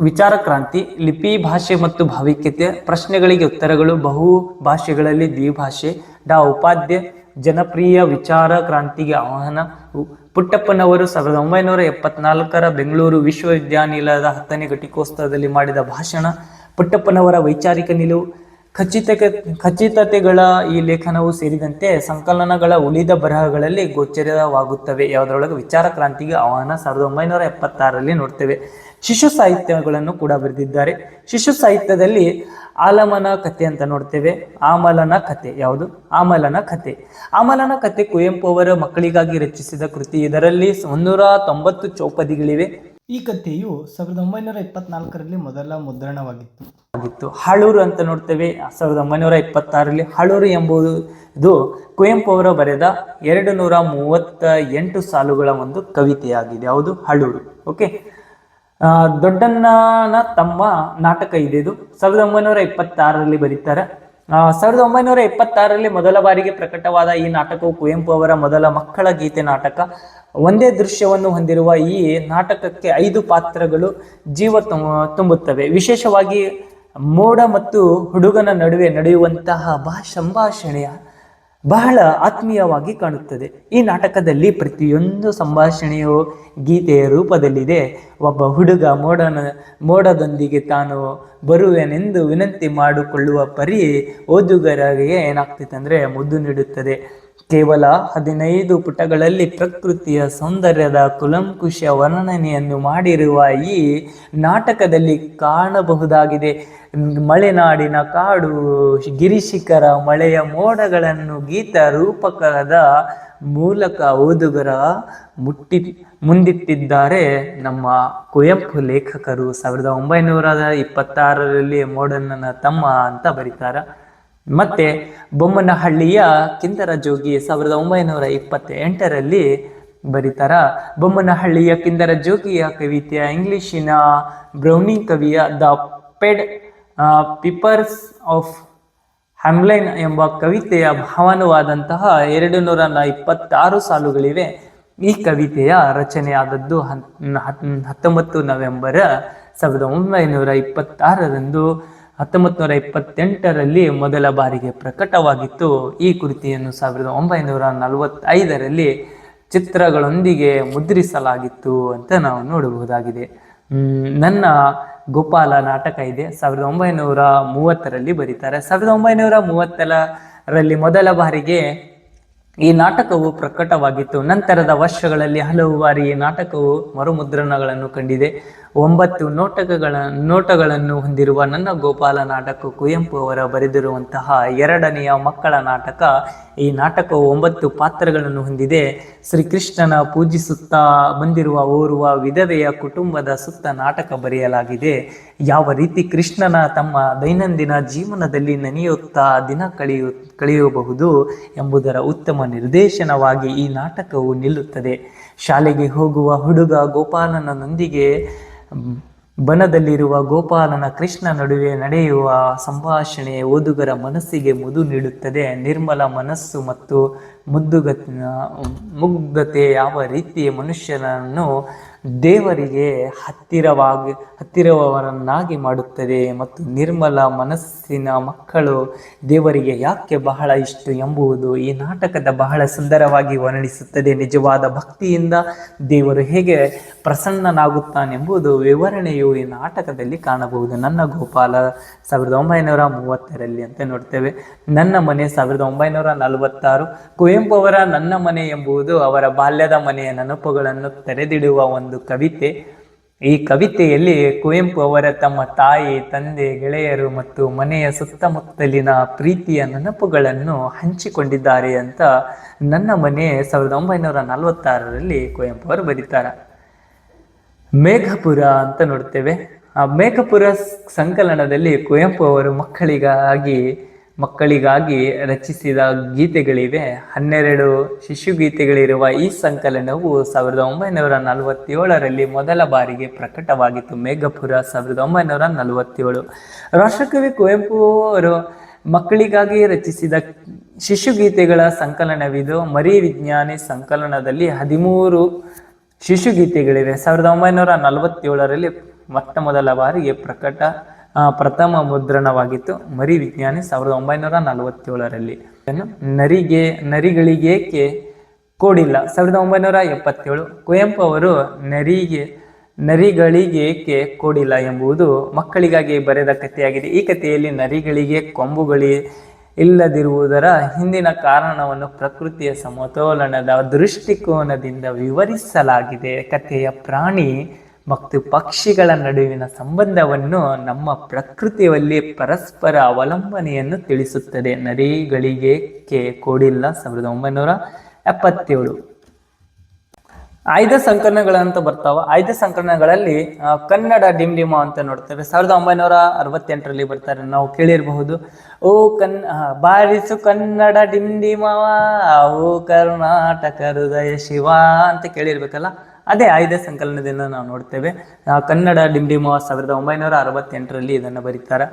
ವಿಚಾರ ಕ್ರಾಂತಿ, ಲಿಪಿ ಭಾಷೆ ಮತ್ತು ಭಾವಿಕ್ಯತೆ, ಪ್ರಶ್ನೆಗಳಿಗೆ ಉತ್ತರಗಳು, ಬಹು ಭಾಷೆಗಳಲ್ಲಿ ದ್ವಿಭಾಷೆ, ಡಾ ಉಪಾಧ್ಯ, ಜನಪ್ರಿಯ ವಿಚಾರ ಕ್ರಾಂತಿಗೆ ಆಹ್ವಾನ ಪುಟ್ಟಪ್ಪನವರು ಸಾವಿರದ ಒಂಬೈನೂರ ಎಪ್ಪತ್ನಾಲ್ಕರ ಬೆಂಗಳೂರು ವಿಶ್ವವಿದ್ಯಾನಿಲಯದ ಹತ್ತನೇ ಘಟಿಕೋತ್ಸವದಲ್ಲಿ ಮಾಡಿದ ಭಾಷಣ, ಪುಟ್ಟಪ್ಪನವರ ವೈಚಾರಿಕ ನಿಲುವು ಖಚಿತ ಖಚಿತತೆಗಳ ಈ ಲೇಖನವು ಸೇರಿದಂತೆ ಸಂಕಲನಗಳ ಉಳಿದ ಬರಹಗಳಲ್ಲಿ ಗೋಚರವಾಗುತ್ತವೆ. ಯಾವುದರೊಳಗೆ ವಿಚಾರ ಕ್ರಾಂತಿಗೆ ಆಹ್ವಾನ ಸಾವಿರದ ಒಂಬೈನೂರ ಎಪ್ಪತ್ತಾರರಲ್ಲಿ ನೋಡ್ತೇವೆ. ಶಿಶು ಸಾಹಿತ್ಯಗಳನ್ನು ಕೂಡ ಬರೆದಿದ್ದಾರೆ. ಶಿಶು ಸಾಹಿತ್ಯದಲ್ಲಿ ಆಲಮನ ಕಥೆ ಅಂತ ನೋಡ್ತೇವೆ. ಆಮಲನ ಕಥೆ ಯಾವುದು? ಆಮಲನ ಕಥೆ ಆಮಲನ ಕಥೆ ಕುವೆಂಪು ಅವರ ಮಕ್ಕಳಿಗಾಗಿ ರಚಿಸಿದ ಕೃತಿ. ಇದರಲ್ಲಿ ಮುನ್ನೂರ ತೊಂಬತ್ತು ಚೌಪದಿಗಳಿವೆ. ಈ ಕಥೆಯು ಸಾವಿರದ ಒಂಬೈನೂರ ಇಪ್ಪತ್ನಾಲ್ಕರಲ್ಲಿ ಮೊದಲ ಮುದ್ರಣವಾಗಿತ್ತು. ಆಗಿತ್ತು. ಹಳೂರು ಅಂತ ನೋಡ್ತೇವೆ. ಸಾವಿರದ ಒಂಬೈನೂರ ಇಪ್ಪತ್ತಾರರಲ್ಲಿ ಹಳೂರು ಎಂಬುದು ಇದು ಕುವೆಂಪು ಅವರು ಬರೆದ ಎರಡು ನೂರ ಮೂವತ್ತ ಎಂಟು ಸಾಲುಗಳ ಒಂದು ಕವಿತೆಯಾಗಿದೆ. ಹೌದು, ಹಳೂರು. ಓಕೆ. ದೊಡ್ಡಣ್ಣನ ತಮ್ಮ ನಾಟಕ ಇದೆ ಇದು ಸಾವಿರದ ಒಂಬೈನೂರ ಇಪ್ಪತ್ತಾರರಲ್ಲಿ ಬರೀತಾರೆ. ಸಾವಿರದ ಒಂಬೈನೂರ ಇಪ್ಪತ್ತಾರರಲ್ಲಿ ಮೊದಲ ಬಾರಿಗೆ ಪ್ರಕಟವಾದ ಈ ನಾಟಕವು ಕುವೆಂಪು ಅವರ ಮೊದಲ ಮಕ್ಕಳ ಗೀತೆ ನಾಟಕ. ಒಂದೇ ದೃಶ್ಯವನ್ನು ಹೊಂದಿರುವ ಈ ನಾಟಕಕ್ಕೆ ಐದು ಪಾತ್ರಗಳು ಜೀವ ತುಂಬುತ್ತವೆ. ವಿಶೇಷವಾಗಿ ಮೋಡ ಮತ್ತು ಹುಡುಗನ ನಡುವೆ ನಡೆಯುವಂತಹ ಬಾ ಸಂಭಾಷಣೆಯ ಬಹಳ ಆತ್ಮೀಯವಾಗಿ ಕಾಣುತ್ತದೆ. ಈ ನಾಟಕದಲ್ಲಿ ಪ್ರತಿಯೊಂದು ಸಂಭಾಷಣೆಯು ಗೀತೆಯ ರೂಪದಲ್ಲಿದೆ. ಒಬ್ಬ ಹುಡುಗ ಮೋಡನ, ಮೋಡದೊಂದಿಗೆ ತಾನು ಬರುವೆನೆಂದು ವಿನಂತಿ ಮಾಡಿಕೊಳ್ಳುವ ಪರಿ ಓದುಗರಿಗೆ ಏನಾಗ್ತಿತ್ತಂದರೆ ಮುದ್ದು ನೀಡುತ್ತದೆ. ಕೇವಲ ಹದಿನೈದು ಪುಟಗಳಲ್ಲಿ ಪ್ರಕೃತಿಯ ಸೌಂದರ್ಯದ ಕುಲಂಕುಷ ವರ್ಣನೆಯನ್ನು ಮಾಡಿರುವ ಈ ನಾಟಕದಲ್ಲಿ ಕಾಣಬಹುದಾಗಿದೆ. ಮಲೆನಾಡಿನ ಕಾಡು, ಗಿರಿಶಿಖರ, ಮಳೆಯ ಮೋಡಗಳನ್ನು ಗೀತ ರೂಪಕದ ಮೂಲಕ ಓದುಗರ ಮುಟ್ಟಿ ಮುಂದಿಟ್ಟಿದ್ದಾರೆ. ನಮ್ಮ ಕುವೆಂಪು ಲೇಖಕರು. ಸಾವಿರದ ಒಂಬೈನೂರ ಇಪ್ಪತ್ತಾರರಲ್ಲಿ ಮೋಡಣ್ಣನ ತಮ್ಮ ಅಂತ ಬರೀತಾರೆ. ಮತ್ತೆ ಬೊಮ್ಮನಹಳ್ಳಿಯ ಕಿಂದರ ಜೋಗಿ ಸಾವಿರದ ಒಂಬೈನೂರ ಇಪ್ಪತ್ತ ಎಂಟರಲ್ಲಿ ಬರೀತಾರ. ಬೊಮ್ಮನಹಳ್ಳಿಯ ಕಿಂದರ ಜೋಗಿಯ ಕವಿತೆಯ ಇಂಗ್ಲಿಶಿನ ಬ್ರೌನಿಂಗ್ ಕವಿಯ the pied pipers of Hamelin ಎಂಬ ಕವಿತೆಯ ಭಾವನವಾದಂತಹ ಎರಡು ನೂರ ಇಪ್ಪತ್ತಾರು ಸಾಲುಗಳಿವೆ. ಈ ಕವಿತೆಯ ರಚನೆಯಾದದ್ದು ಹತ್ತೊಂಬತ್ತು ನವೆಂಬರ್ ಸಾವಿರದ ಒಂಬೈನೂರ ಇಪ್ಪತ್ತಾರರಂದು ಹತ್ತೊಂಬತ್ತು ನೂರ ಇಪ್ಪತ್ತೆಂಟರಲ್ಲಿ ಮೊದಲ ಬಾರಿಗೆ ಪ್ರಕಟವಾಗಿತ್ತು. ಈ ಕೃತಿಯನ್ನು ಸಾವಿರದ ಒಂಬೈನೂರ ನಲವತ್ತೈದರಲ್ಲಿ ಚಿತ್ರಗಳೊಂದಿಗೆ ಮುದ್ರಿಸಲಾಗಿತ್ತು ಅಂತ ನಾವು ನೋಡಬಹುದಾಗಿದೆ. ನನ್ನ ಗೋಪಾಲ ನಾಟಕ ಇದೆ. ಸಾವಿರದ ಒಂಬೈನೂರ ಮೂವತ್ತರಲ್ಲಿ ಬರೀತಾರೆ. ಸಾವಿರದ ಒಂಬೈನೂರ ಮೂವತ್ತರಲ್ಲಿ ಮೊದಲ ಬಾರಿಗೆ ಈ ನಾಟಕವು ಪ್ರಕಟವಾಗಿತ್ತು. ನಂತರದ ವರ್ಷಗಳಲ್ಲಿ ಹಲವು ಬಾರಿ ಈ ನಾಟಕವು ಮರುಮುದ್ರಣಗಳನ್ನು ಕಂಡಿದೆ. ಒಂಬತ್ತು ನೋಟಕಗಳ, ನೋಟಗಳನ್ನು ಹೊಂದಿರುವ ನನ್ನ ಗೋಪಾಲ ನಾಟಕ ಕುವೆಂಪು ಅವರ ಬರೆದಿರುವಂತಹ ಎರಡನೆಯ ಮಕ್ಕಳ ನಾಟಕ, ಈ ನಾಟಕವು ಒಂಬತ್ತು ಪಾತ್ರಗಳನ್ನು ಹೊಂದಿದೆ. ಶ್ರೀಕೃಷ್ಣನ ಪೂಜಿಸುತ್ತಾ ಬಂದಿರುವ ಓರ್ವ ವಿಧವೆಯ ಕುಟುಂಬದ ಸುತ್ತ ನಾಟಕ ಬರೆಯಲಾಗಿದೆ. ಯಾವ ರೀತಿ ಕೃಷ್ಣನ ತಮ್ಮ ದೈನಂದಿನ ಜೀವನದಲ್ಲಿ ನೆನೆಯುತ್ತಾ ದಿನ ಕಳೆಯು, ಕಳೆಯಬಹುದು ಎಂಬುದರ ಉತ್ತಮ ನಿರ್ದೇಶನವಾಗಿ ಈ ನಾಟಕವು ನಿಲ್ಲುತ್ತದೆ. ಶಾಲೆಗೆ ಹೋಗುವ ಹುಡುಗ ಗೋಪಾಲನನೊಂದಿಗೆ ಬನದಲ್ಲಿರುವ ಗೋಪಾಲನ ಕೃಷ್ಣ ನಡುವೆ ನಡೆಯುವ ಸಂಭಾಷಣೆ ಓದುಗರ ಮನಸ್ಸಿಗೆ ಮುದು ನೀಡುತ್ತದೆ. ನಿರ್ಮಲ ಮನಸ್ಸು ಮತ್ತು ಮುದ್ದುಗ ಮುಗ್ಧತೆ ಯಾವ ರೀತಿ ಮನುಷ್ಯನನ್ನು ದೇವರಿಗೆ ಹತ್ತಿರವಾಗಿ ಹತ್ತಿರವರನ್ನಾಗಿ ಮಾಡುತ್ತದೆ ಮತ್ತು ನಿರ್ಮಲ ಮನಸ್ಸಿನ ಮಕ್ಕಳು ದೇವರಿಗೆ ಯಾಕೆ ಬಹಳ ಇಷ್ಟ ಎಂಬುವುದು ಈ ನಾಟಕದ ಬಹಳ ಸುಂದರವಾಗಿ ವರ್ಣಿಸುತ್ತದೆ. ನಿಜವಾದ ಭಕ್ತಿಯಿಂದ ದೇವರು ಹೇಗೆ ಪ್ರಸನ್ನನಾಗುತ್ತಾನೆಂಬುದು ವಿವರಣೆಯು ಈ ನಾಟಕದಲ್ಲಿ ಕಾಣಬಹುದು. ನನ್ನ ಗೋಪಾಲ, ಸಾವಿರದ ಒಂಬೈನೂರ ಮೂವತ್ತರಲ್ಲಿ ಅಂತ ನೋಡ್ತೇವೆ. ನನ್ನ ಮನೆ ಸಾವಿರದ ಒಂಬೈನೂರ ನಲವತ್ತಾರು ಕುವೆಂಪು ಅವರ ನನ್ನ ಮನೆ ಎಂಬುದು ಅವರ ಬಾಲ್ಯದ ಮನೆಯ ನೆನಪುಗಳನ್ನು ತೆರೆದಿಡುವ ಒಂದು ಕವಿತೆ. ಈ ಕವಿತೆಯಲ್ಲಿ ಕುವೆಂಪು ಅವರ ತಮ್ಮ ತಾಯಿ, ತಂದೆ, ಗೆಳೆಯರು ಮತ್ತು ಮನೆಯ ಸುತ್ತಮುತ್ತಲಿನ ಪ್ರೀತಿಯ ನೆನಪುಗಳನ್ನು ಹಂಚಿಕೊಂಡಿದ್ದಾರೆ ಅಂತ ನನ್ನ ಮನೆ ಸಾವಿರದ ಒಂಬೈನೂರ ನಲವತ್ತಾರರಲ್ಲಿ ಕುವೆಂಪು ಅವರು ಬರೀತಾರೆ. ಮೇಘಪುರ ಅಂತ ನೋಡ್ತೇವೆ. ಆ ಮೇಘಪುರ ಸಂಕಲನದಲ್ಲಿ ಕುವೆಂಪು ಅವರು ಮಕ್ಕಳಿಗಾಗಿ ಮಕ್ಕಳಿಗಾಗಿ ರಚಿಸಿದ ಗೀತೆಗಳಿವೆ. ಹನ್ನೆರಡು ಶಿಶುಗೀತೆಗಳಿರುವ ಈ ಸಂಕಲನವು ಸಾವಿರದ ಒಂಬೈನೂರ ನಲವತ್ತೇಳರಲ್ಲಿ ಮೊದಲ ಬಾರಿಗೆ ಪ್ರಕಟವಾಗಿತ್ತು. ಮೇಘಪುರ, ಸಾವಿರದ ಒಂಬೈನೂರ ನಲವತ್ತೇಳು. ರಾಷ್ಟ್ರಕವಿ ಕುವೆಂಪು ಅವರು ಮಕ್ಕಳಿಗಾಗಿ ರಚಿಸಿದ ಶಿಶುಗೀತೆಗಳ ಸಂಕಲನವಿದು. ಮರಿ ವಿಜ್ಞಾನಿ ಸಂಕಲನದಲ್ಲಿ ಹದಿಮೂರು ಶಿಶುಗೀತೆಗಳಿವೆ. ಸಾವಿರದ ಒಂಬೈನೂರ ನಲವತ್ತೇಳರಲ್ಲಿ ಮೊಟ್ಟ ಮೊದಲ ಬಾರಿಗೆ ಪ್ರಕಟ ಪ್ರಥಮ ಮುದ್ರಣವಾಗಿತ್ತು ಮರಿ ವಿಜ್ಞಾನಿ ಸಾವಿರದ ಒಂಬೈನೂರ ನಲವತ್ತೇಳರಲ್ಲಿ. ಇನ್ನು ನರಿಗೆ ನರಿಗಳಿಗೇಕೆ ಕೋಡಿಲ್ಲ? ಸಾವಿರದ ಒಂಬೈನೂರ ಎಪ್ಪತ್ತೇಳು, ಕುವೆಂಪು ಅವರು ನರಿಗೆ, ನರಿಗಳಿಗೆ ಏಕೆ ಕೋಡಿಲ್ಲ ಎಂಬುದು ಮಕ್ಕಳಿಗಾಗಿ ಬರೆದ ಕಥೆಯಾಗಿದೆ. ಈ ಕಥೆಯಲ್ಲಿ ನರಿಗಳಿಗೆ ಕೊಂಬುಗಳಿ ಇಲ್ಲದಿರುವುದರ ಹಿಂದಿನ ಕಾರಣವನ್ನು ಪ್ರಕೃತಿಯ ಸಮತೋಲನದ ದೃಷ್ಟಿಕೋನದಿಂದ ವಿವರಿಸಲಾಗಿದೆ. ಕಥೆಯ ಪ್ರಾಣಿ ಮತ್ತು ಪಕ್ಷಿಗಳ ನಡುವಿನ ಸಂಬಂಧವನ್ನು ನಮ್ಮ ಪ್ರಕೃತಿಯಲ್ಲಿ ಪರಸ್ಪರ ಅವಲಂಬನೆಯನ್ನು ತಿಳಿಸುತ್ತದೆ. ನರಿಗಳಿಗೆ ಕೆ ಕೋಡಿಲ್ಲ, ಸಾವಿರದ ಒಂಬೈನೂರ ಎಪ್ಪತ್ತೇಳು. ಆಯ್ದ ಸಂಕಲನಗಳಂತ ಬರ್ತಾವ. ಆಯ್ದ ಸಂಕಲನಗಳಲ್ಲಿ ಕನ್ನಡ ಡಿಮ್ ಅಂತ ನೋಡ್ತೇವೆ. ಸಾವಿರದ ಒಂಬೈನೂರ ಅರವತ್ತೆಂಟರಲ್ಲಿ ಬರ್ತಾರೆ. ನಾವು ಕೇಳಿರಬಹುದು. ಓ ಕನ್ ಬಾರಿಸು ಕನ್ನಡ ಡಿಮ್ ಓ ಕರ್ನಾಟಕ ಹೃದಯ ಶಿವ ಅಂತ ಕೇಳಿರ್ಬೇಕಲ್ಲ. ಅದೇ ಆಯ್ದ ಸಂಕಲನದಿಂದ ನಾವು ನೋಡ್ತೇವೆ. ಕನ್ನಡ ಡಿಮ್ ಡಿಮವ ಸಾವಿರದ ಒಂಬೈನೂರ ಅರವತ್ತೆಂಟರಲ್ಲಿ ಇದನ್ನು ಬರೀತಾರೆ.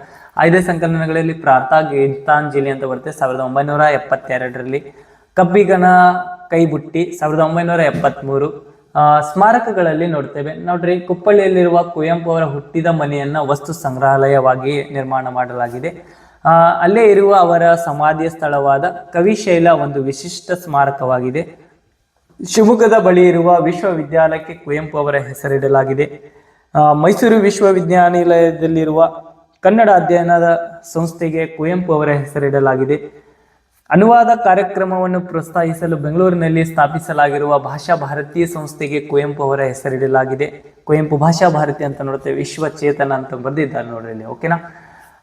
ಆಯ್ದ ಸಂಕಲನಗಳಲ್ಲಿ ಪ್ರಾರ್ಥ, ಗೀತಾಂಜಲಿ ಅಂತ ಬರುತ್ತೆ ಸಾವಿರದ ಒಂಬೈನೂರ ಎಪ್ಪತ್ತೆರಡರಲ್ಲಿ. ಕಬ್ಬಿಗನ ಕೈಬುಟ್ಟಿ ಸಾವಿರದ ಒಂಬೈನೂರ ಎಪ್ಪತ್ತ್ಮೂರು. ಸ್ಮಾರಕಗಳಲ್ಲಿ ನೋಡ್ತೇವೆ. ನೋಡ್ರಿ ಕುಪ್ಪಳ್ಳಿಯಲ್ಲಿರುವ ಕುವೆಂಪು ಅವರ ಹುಟ್ಟಿದ ಮನೆಯನ್ನು ವಸ್ತು ಸಂಗ್ರಹಾಲಯವಾಗಿ ನಿರ್ಮಾಣ ಮಾಡಲಾಗಿದೆ. ಅಲ್ಲೇ ಇರುವ ಅವರ ಸಮಾಧಿಯ ಸ್ಥಳವಾದ ಕವಿಶೈಲ ಒಂದು ವಿಶಿಷ್ಟ ಸ್ಮಾರಕವಾಗಿದೆ. ಶಿವಮೊಗ್ಗದ ಬಳಿ ಇರುವ ವಿಶ್ವವಿದ್ಯಾಲಯಕ್ಕೆ ಕುವೆಂಪು ಅವರ ಹೆಸರಿಡಲಾಗಿದೆ. ಮೈಸೂರು ವಿಶ್ವವಿದ್ಯಾನಿಲಯದಲ್ಲಿರುವ ಕನ್ನಡ ಅಧ್ಯಯನದ ಸಂಸ್ಥೆಗೆ ಕುವೆಂಪು ಅವರ ಹೆಸರಿಡಲಾಗಿದೆ. ಅನುವಾದ ಕಾರ್ಯಕ್ರಮವನ್ನು ಪ್ರೋತ್ಸಾಹಿಸಲು ಬೆಂಗಳೂರಿನಲ್ಲಿ ಸ್ಥಾಪಿಸಲಾಗಿರುವ ಭಾಷಾ ಭಾರತೀಯ ಸಂಸ್ಥೆಗೆ ಕುವೆಂಪು ಅವರ ಹೆಸರಿಡಲಾಗಿದೆ. ಕುವೆಂಪು ಭಾಷಾ ಭಾರತಿ ಅಂತ ನೋಡುತ್ತೆ ವಿಶ್ವ ಚೇತನ ಅಂತ ಬರೆದಿದ್ದಾರೆ ನೋಡ್ರಿ ಓಕೆನಾ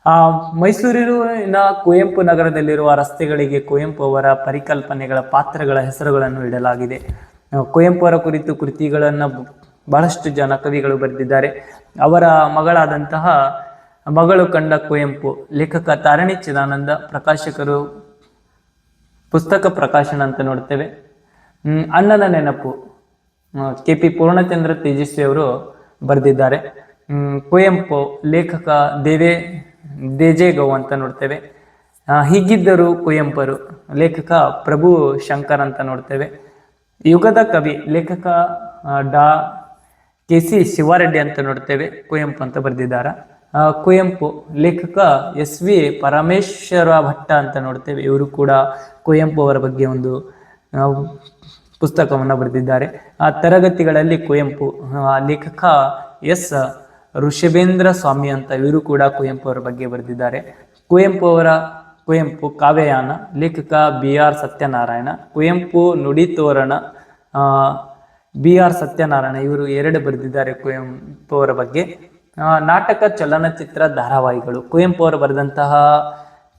ಆ, ಮೈಸೂರಿನ ಕುವೆಂಪು ನಗರದಲ್ಲಿರುವ ರಸ್ತೆಗಳಿಗೆ ಕುವೆಂಪು ಅವರ ಪರಿಕಲ್ಪನೆಗಳ ಪಾತ್ರಗಳ ಹೆಸರುಗಳನ್ನು ಇಡಲಾಗಿದೆ. ಕುವೆಂಪು ಅವರ ಕುರಿತು ಕೃತಿಗಳನ್ನು ಬಹಳಷ್ಟು ಜನ ಕವಿಗಳು ಬರೆದಿದ್ದಾರೆ. ಅವರ ಮಗಳಾದಂತಹ ಮಗಳು ಕಂಡ ಕುವೆಂಪು ಲೇಖಕ ತಾರಣಿ ಚಿದಾನಂದ ಪ್ರಕಾಶಕರು ಪುಸ್ತಕ ಪ್ರಕಾಶನ ಅಂತ ನೋಡ್ತೇವೆ. ಅಣ್ಣನ ನೆನಪು ಕೆ ಪಿ ಪೂರ್ಣಚಂದ್ರ ತೇಜಸ್ವಿ ಅವರು ಬರೆದಿದ್ದಾರೆ ಕುವೆಂಪು ಲೇಖಕ ದೇವೇ ದೇಜೇಗೌ ಅಂತ ನೋಡ್ತೇವೆ. ಹೀಗಿದ್ದರು ಕುವೆಂಪರು ಲೇಖಕ ಪ್ರಭು ಶಂಕರ್ ಅಂತ ನೋಡ್ತೇವೆ. ಯುಗದ ಕವಿ, ಲೇಖಕ ಡಾ ಕೆ ಸಿ ಶಿವಾರೆಡ್ಡಿ ಅಂತ ನೋಡ್ತೇವೆ ಕುವೆಂಪು ಅಂತ ಬರೆದಿದ್ದಾರೆ. ಕುವೆಂಪು ಲೇಖಕ ಎಸ್ ವಿ ಪರಮೇಶ್ವರ ಭಟ್ಟ ಅಂತ ನೋಡ್ತೇವೆ. ಇವರು ಕೂಡ ಕುವೆಂಪು ಅವರ ಬಗ್ಗೆ ಒಂದು ಪುಸ್ತಕವನ್ನು ಬರೆದಿದ್ದಾರೆ. ಆ ತರಗತಿಗಳಲ್ಲಿ ಕುವೆಂಪು ಲೇಖಕ ಎಸ್. ಋಷಭೇಂದ್ರ ಸ್ವಾಮಿ ಅಂತ ಇವರು ಕೂಡ ಕುವೆಂಪು ಅವರ ಬಗ್ಗೆ ಬರೆದಿದ್ದಾರೆ. ಕುವೆಂಪು ಅವರ ಕುವೆಂಪು ಕಾವ್ಯಯಾನ, ಲೇಖಕ ಬಿ ಆರ್ ಸತ್ಯನಾರಾಯಣ, ಕುವೆಂಪು ನುಡಿ ತೋರಣ ಬಿ ಆರ್ ಸತ್ಯನಾರಾಯಣ ಇವರು ಎರಡು ಬರೆದಿದ್ದಾರೆ ಕುವೆಂಪು ಅವರ ಬಗ್ಗೆ. ನಾಟಕ ಚಲನಚಿತ್ರ ಧಾರಾವಾಹಿಗಳು. ಕುವೆಂಪು ಅವರು ಬರೆದಂತಹ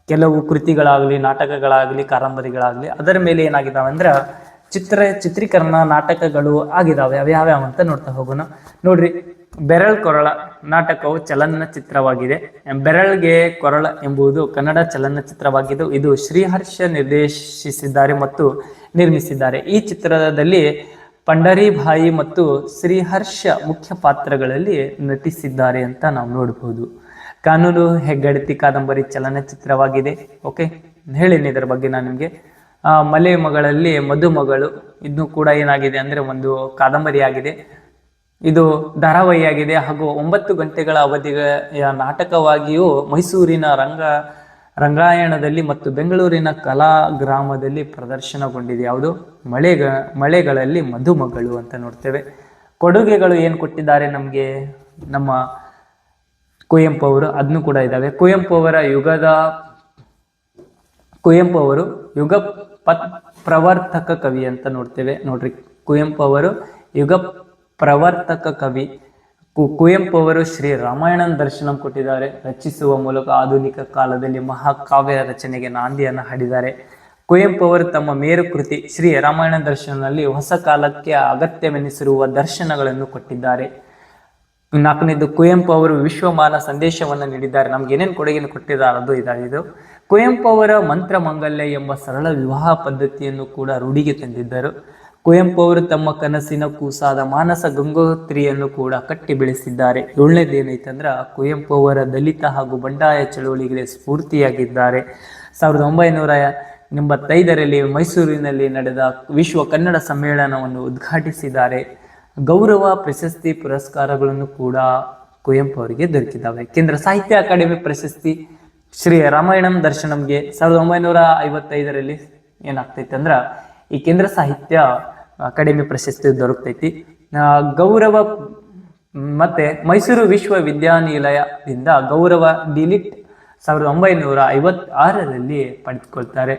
ಕೆಲವು ಕೃತಿಗಳಾಗಲಿ, ನಾಟಕಗಳಾಗಲಿ, ಕಾದಂಬರಿಗಳಾಗಲಿ, ಅದರ ಮೇಲೆ ಏನಾಗಿದ್ದಾವೆ ಅಂದ್ರೆ ಚಿತ್ರ ಚಿತ್ರೀಕರಣ ನಾಟಕಗಳು ಆಗಿದಾವೆ. ಅವ್ಯಾವ್ಯಾವ ಅಂತ ನೋಡ್ತಾ ಹೋಗೋಣ. ನೋಡ್ರಿ. ಬೆರಳ್ ಕೊರಳ ನಾಟಕವು ಚಲನಚಿತ್ರವಾಗಿದೆ. ಬೆರಳ್ಗೆ ಕೊರಳ ಎಂಬುದು ಕನ್ನಡ ಚಲನಚಿತ್ರವಾಗಿದ್ದು, ಇದು ಶ್ರೀಹರ್ಷ ನಿರ್ದೇಶಿಸಿದ್ದಾರೆ ಮತ್ತು ನಿರ್ಮಿಸಿದ್ದಾರೆ. ಈ ಚಿತ್ರದಲ್ಲಿ ಪಂಡರಿಭಾಯಿ ಮತ್ತು ಶ್ರೀಹರ್ಷ ಮುಖ್ಯ ಪಾತ್ರಗಳಲ್ಲಿ ನಟಿಸಿದ್ದಾರೆ ಅಂತ ನಾವು ನೋಡಬಹುದು ಕಾನೂನು ಹೆಗ್ಗಡತಿ ಕಾದಂಬರಿ ಚಲನಚಿತ್ರವಾಗಿದೆ. ಓಕೆ, ಹೇಳಿನಿ ಇದರ ಬಗ್ಗೆ ನಾನು ನಿಮಗೆ? ಮಲೆ ಮಗಳಲ್ಲಿ ಮದುಮಗಳು ಇದನ್ನು ಕೂಡ ಏನಾಗಿದೆ ಅಂದರೆ ಒಂದು ಕಾದಂಬರಿ ಆಗಿದೆ ಇದು ಧಾರಾವಾಹಿಯಾಗಿದೆ ಹಾಗೂ ಒಂಬತ್ತು ಗಂಟೆಗಳ ಅವಧಿಯ ನಾಟಕವಾಗಿಯೂ ಮೈಸೂರಿನ ರಂಗ, ರಂಗಾಯಣದಲ್ಲಿ ಮತ್ತು ಬೆಂಗಳೂರಿನ ಕಲಾ ಗ್ರಾಮದಲ್ಲಿ ಪ್ರದರ್ಶನಗೊಂಡಿದೆ. ಯಾವುದು? ಮಳೆಗ, ಮಳೆಗಳಲ್ಲಿ ಮಧುಮಗಳು ಅಂತ ನೋಡ್ತೇವೆ. ಕೊಡುಗೆಗಳು ಏನು ಕೊಟ್ಟಿದ್ದಾರೆ ನಮಗೆ? ನಮ್ಮ ಕುವೆಂಪು ಅವರು ಅದನ್ನು ಕೂಡ ಇದ್ದಾವೆ ಕುವೆಂಪು ಅವರ ಯುಗದ, ಕುವೆಂಪು ಅವರು ಯುಗ ಪ್ರವರ್ತಕ ಕವಿ ಅಂತ ನೋಡ್ತೇವೆ. ನೋಡ್ರಿ, ಕುವೆಂಪು ಅವರು ಯುಗ ಪ್ರವರ್ತಕ ಕವಿ ಕುವೆಂಪು ಅವರು ಶ್ರೀ ರಾಮಾಯಣ ದರ್ಶನ ಕೊಟ್ಟಿದ್ದಾರೆ. ರಚಿಸುವ ಮೂಲಕ ಆಧುನಿಕ ಕಾಲದಲ್ಲಿ ಮಹಾಕಾವ್ಯ ರಚನೆಗೆ ನಾಂದಿಯನ್ನು ಹಾಡಿದ್ದಾರೆ. ಕುವೆಂಪು ಅವರು ತಮ್ಮ ಮೇರು ಕೃತಿ ಶ್ರೀ ರಾಮಾಯಣ ದರ್ಶನದಲ್ಲಿ ಹೊಸ ಕಾಲಕ್ಕೆ ಅಗತ್ಯವೆನಿಸಿರುವ ದರ್ಶನಗಳನ್ನು ಕೊಟ್ಟಿದ್ದಾರೆ. ನಾಲ್ಕನೇದು, ಕುವೆಂಪು ಅವರು ವಿಶ್ವಮಾನ ಸಂದೇಶವನ್ನು ನೀಡಿದ್ದಾರೆ. ನಮ್ಗೆ ಏನೇನು ಕೊಡುಗೆಯನ್ನು ಕೊಟ್ಟಿದ್ದಾರೆ ಅದು ಇದಾಗಿದ್ದು ಕುವೆಂಪು ಅವರ ಮಂತ್ರ ಮಂಗಲ್ಯ ಎಂಬ ಸರಳ ವಿವಾಹ ಪದ್ಧತಿಯನ್ನು ಕೂಡ ರೂಢಿಗೆ ತಂದಿದ್ದರು. ಕುವೆಂಪು ಅವರು ತಮ್ಮ ಕನಸಿನ ಕೂಸಾದ ಮಾನಸ ಗಂಗೋತ್ರಿಯನ್ನು ಕೂಡ ಕಟ್ಟಿ ಬೆಳೆಸಿದ್ದಾರೆ. ಏಳನೇದು ಏನೈತಂದ್ರೆ ಕುವೆಂಪು ಅವರ ದಲಿತ ಹಾಗೂ ಬಂಡಾಯ ಚಳವಳಿಗೆ ಸ್ಫೂರ್ತಿಯಾಗಿದ್ದಾರೆ. ಸಾವಿರದ ಒಂಬೈನೂರ ಎಂಬತ್ತೈದರಲ್ಲಿ ಮೈಸೂರಿನಲ್ಲಿ ನಡೆದ ವಿಶ್ವ ಕನ್ನಡ ಸಮ್ಮೇಳನವನ್ನು ಉದ್ಘಾಟಿಸಿದ್ದಾರೆ. ಗೌರವ, ಪ್ರಶಸ್ತಿ ಪುರಸ್ಕಾರಗಳನ್ನು ಕೂಡ ಕುವೆಂಪು ಅವರಿಗೆ ದೊರಕಿದ್ದಾವೆ. ಕೇಂದ್ರ ಸಾಹಿತ್ಯ ಅಕಾಡೆಮಿ ಪ್ರಶಸ್ತಿ ಶ್ರೀ ರಾಮಾಯಣಂ ದರ್ಶನಂಗೆ ಸಾವಿರದ ಒಂಬೈನೂರ ಐವತ್ತೈದರಲ್ಲಿ ಏನಾಗ್ತೈತೆ ಅಂದ್ರ ಈ ಕೇಂದ್ರ ಸಾಹಿತ್ಯ ಅಕಾಡೆಮಿ ಪ್ರಶಸ್ತಿ ದೊರಕ್ತೈತಿ. ಗೌರವ, ಮತ್ತೆ ಮೈಸೂರು ವಿಶ್ವವಿದ್ಯಾನಿಲಯದಿಂದ ಗೌರವ ಡಿಲಿಟ್ ಸಾವಿರದ ಒಂಬೈನೂರ ಐವತ್ತಾರರಲ್ಲಿ ಪಡೆದುಕೊಳ್ತಾರೆ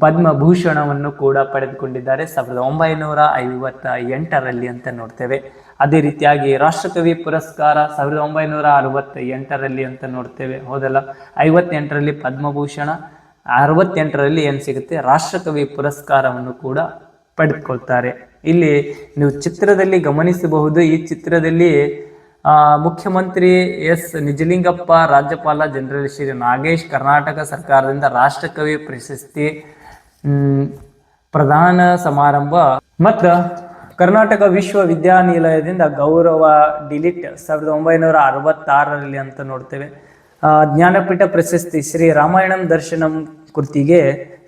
ಪದ್ಮಭೂಷಣವನ್ನು ಕೂಡ ಪಡೆದುಕೊಂಡಿದ್ದಾರೆ. ಸಾವಿರದ ಒಂಬೈನೂರ ಐವತ್ತ ಎಂಟರಲ್ಲಿ ಅಂತ ನೋಡ್ತೇವೆ. ಅದೇ ರೀತಿಯಾಗಿ ರಾಷ್ಟ್ರಕವಿ ಪುರಸ್ಕಾರ ಸಾವಿರದ ಒಂಬೈನೂರ ಅರವತ್ತ ಎಂಟರಲ್ಲಿ ಅಂತ ನೋಡ್ತೇವೆ. ಹೌದಲ್ಲ? ಐವತ್ತೆಂಟರಲ್ಲಿ ಪದ್ಮಭೂಷಣ ಅರವತ್ತೆಂಟರಲ್ಲಿ ಏನು ಸಿಗುತ್ತೆ? ರಾಷ್ಟ್ರಕವಿ ಪುರಸ್ಕಾರವನ್ನು ಕೂಡ ಪಡೆದುಕೊಳ್ತಾರೆ. ಇಲ್ಲಿ ನೀವು ಚಿತ್ರದಲ್ಲಿ ಗಮನಿಸಬಹುದು. ಈ ಚಿತ್ರದಲ್ಲಿ ಮುಖ್ಯಮಂತ್ರಿ ಎಸ್. ನಿಜಲಿಂಗಪ್ಪ, ರಾಜ್ಯಪಾಲ ಜನರಲ್ ಶ್ರೀ ನಾಗೇಶ್, ಕರ್ನಾಟಕ ಸರ್ಕಾರದಿಂದ ರಾಷ್ಟ್ರಕವಿ ಪ್ರಶಸ್ತಿ ಪ್ರಧಾನ ಸಮಾರಂಭ. ಮತ್ತು ಕರ್ನಾಟಕ ವಿಶ್ವವಿದ್ಯಾನಿಲಯದಿಂದ ಗೌರವ ಡಿಲಿಟ್ ಸಾವಿರದ ಒಂಬೈನೂರ ಅರವತ್ತಾರರಲ್ಲಿ ಅಂತ ನೋಡ್ತೇವೆ. ಜ್ಞಾನಪೀಠ ಪ್ರಶಸ್ತಿ ಶ್ರೀ ರಾಮಾಯಣಂ ದರ್ಶನಂ ಕೃತಿಗೆ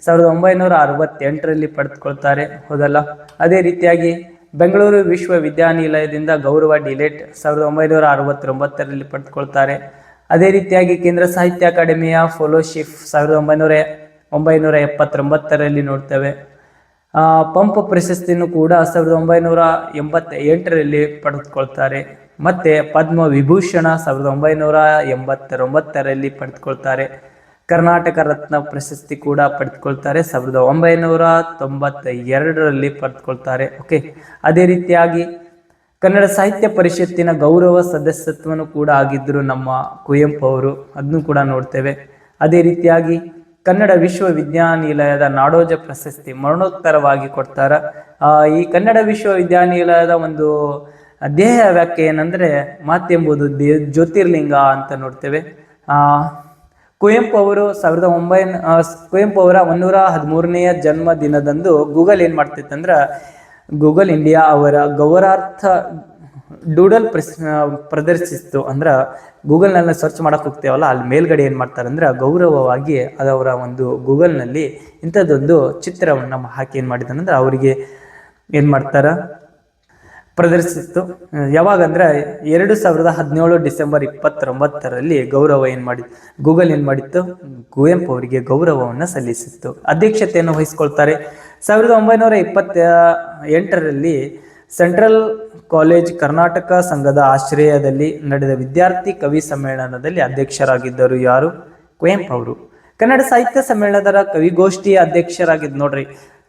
ಸಾವಿರದ ಒಂಬೈನೂರ ಅರವತ್ತೆಂಟರಲ್ಲಿ ಪಡೆದುಕೊಳ್ತಾರೆ. ಹೌದಲ್ಲ? ಅದೇ ರೀತಿಯಾಗಿ ಬೆಂಗಳೂರು ವಿಶ್ವವಿದ್ಯಾನಿಲಯದಿಂದ ಗೌರವ ಡಿಲೇಟ್ ಸಾವಿರದ ಒಂಬೈನೂರ ಅರವತ್ತೊಂಬತ್ತರಲ್ಲಿ ಪಡೆದುಕೊಳ್ತಾರೆ. ಅದೇ ರೀತಿಯಾಗಿ ಕೇಂದ್ರ ಸಾಹಿತ್ಯ ಅಕಾಡೆಮಿಯ ಫೆಲೋಶಿಪ್ ಸಾವಿರದ ಒಂಬೈನೂರ ಒಂಬೈನೂರ ಎಪ್ಪತ್ತೊಂಬತ್ತರಲ್ಲಿ ನೋಡ್ತೇವೆ. ಪಂಪ್ ಪ್ರಶಸ್ತಿಯನ್ನು ಕೂಡ ಸಾವಿರದ ಒಂಬೈನೂರ ಎಂಬತ್ತ ಎಂಟರಲ್ಲಿ ಪಡೆದುಕೊಳ್ತಾರೆ. ಮತ್ತೆ ಪದ್ಮ ವಿಭೂಷಣ ಸಾವಿರದ ಒಂಬೈನೂರ ಎಂಬತ್ತರೊಂಬತ್ತರಲ್ಲಿ ಪಡೆದುಕೊಳ್ತಾರೆ. ಕರ್ನಾಟಕ ರತ್ನ ಪ್ರಶಸ್ತಿ ಕೂಡ ಪಡೆದುಕೊಳ್ತಾರೆ. ಸಾವಿರದ ಒಂಬೈನೂರ ತೊಂಬತ್ತ ಎರಡರಲ್ಲಿ ಪಡೆದುಕೊಳ್ತಾರೆ. ಓಕೆ ಅದೇ ರೀತಿಯಾಗಿ ಕನ್ನಡ ಸಾಹಿತ್ಯ ಪರಿಷತ್ತಿನ ಗೌರವ ಸದಸ್ಯತ್ವನು ಕೂಡ ಆಗಿದ್ದರು ನಮ್ಮ ಕುವೆಂಪು ಅವರು. ಅದನ್ನು ಕೂಡ ನೋಡ್ತೇವೆ. ಅದೇ ರೀತಿಯಾಗಿ ಕನ್ನಡ ವಿಶ್ವವಿದ್ಯಾನಿಲಯದ ನಾಡೋಜ ಪ್ರಶಸ್ತಿ ಮರಣೋತ್ತರವಾಗಿ ಕೊಡ್ತಾರ. ಈ ಕನ್ನಡ ವಿಶ್ವವಿದ್ಯಾನಿಲಯದ ಒಂದು ದೇಹ ವ್ಯಾಖ್ಯೆ ಏನಂದ್ರೆ ಮಾತೆಂಬುದು ದೇ ಜ್ಯೋತಿರ್ಲಿಂಗ ಅಂತ ನೋಡ್ತೇವೆ. ಕುವೆಂಪು ಅವರು ಸಾವಿರದ ಒಂಬೈನೂ ಕುವೆಂಪು ಅವರ ಒಂದೂರ ಹದಿಮೂರನೆಯ ಜನ್ಮ ದಿನದಂದು ಗೂಗಲ್ ಏನ್ ಮಾಡ್ತಿತ್ತು ಅಂದ್ರ ಗೂಗಲ್ ಇಂಡಿಯಾ ಅವರ ಗೌರವಾರ್ಥ ಡೂಡಲ್ ಪ್ರಸ್ ಪ್ರದರ್ಶಿಸ್ತು. ಅಂದ್ರ ಗೂಗಲ್ನಲ್ಲಿ ಸರ್ಚ್ ಮಾಡಕ್ ಹೋಗ್ತೇವಲ್ಲ, ಅಲ್ಲಿ ಮೇಲ್ಗಡೆ ಏನ್ ಮಾಡ್ತಾರೆ ಅಂದ್ರೆ ಗೌರವವಾಗಿ ಅದವರ ಒಂದು ಗೂಗಲ್ನಲ್ಲಿ ಇಂಥದ್ದೊಂದು ಚಿತ್ರವನ್ನು ಹಾಕಿ ಏನ್ ಮಾಡಿದಾನಂದ್ರೆ ಅವರಿಗೆ ಏನ್ ಮಾಡ್ತಾರ? ಪ್ರದರ್ಶಿಸಿತು. ಯಾವಾಗ ಅಂದರೆ ಎರಡು ಸಾವಿರದ ಹದಿನೇಳು ಡಿಸೆಂಬರ್ ಇಪ್ಪತ್ತೊಂಬತ್ತರಲ್ಲಿ ಗೌರವ ಏನು ಮಾಡಿ ಗೂಗಲ್ ಏನು ಮಾಡಿತ್ತು? ಕುವೆಂಪು ಅವರಿಗೆ ಗೌರವವನ್ನು ಸಲ್ಲಿಸಿತ್ತು. ಅಧ್ಯಕ್ಷತೆಯನ್ನು ವಹಿಸಿಕೊಳ್ತಾರೆ. ಸಾವಿರದ ಒಂಬೈನೂರ ಇಪ್ಪತ್ತ ಎಂಟರಲ್ಲಿ ಸೆಂಟ್ರಲ್ ಕಾಲೇಜ್ ಕರ್ನಾಟಕ ಸಂಘದ ಆಶ್ರಯದಲ್ಲಿ ನಡೆದ ವಿದ್ಯಾರ್ಥಿ ಕವಿ ಸಮ್ಮೇಳನದಲ್ಲಿ ಅಧ್ಯಕ್ಷರಾಗಿದ್ದರು ಯಾರು? ಕುವೆಂಪು ಅವರು. ಕನ್ನಡ ಸಾಹಿತ್ಯ ಸಮ್ಮೇಳನದ ಕವಿಗೋಷ್ಠಿಯ ಅಧ್ಯಕ್ಷರಾಗಿದ್ದು ನೋಡ್ರಿ.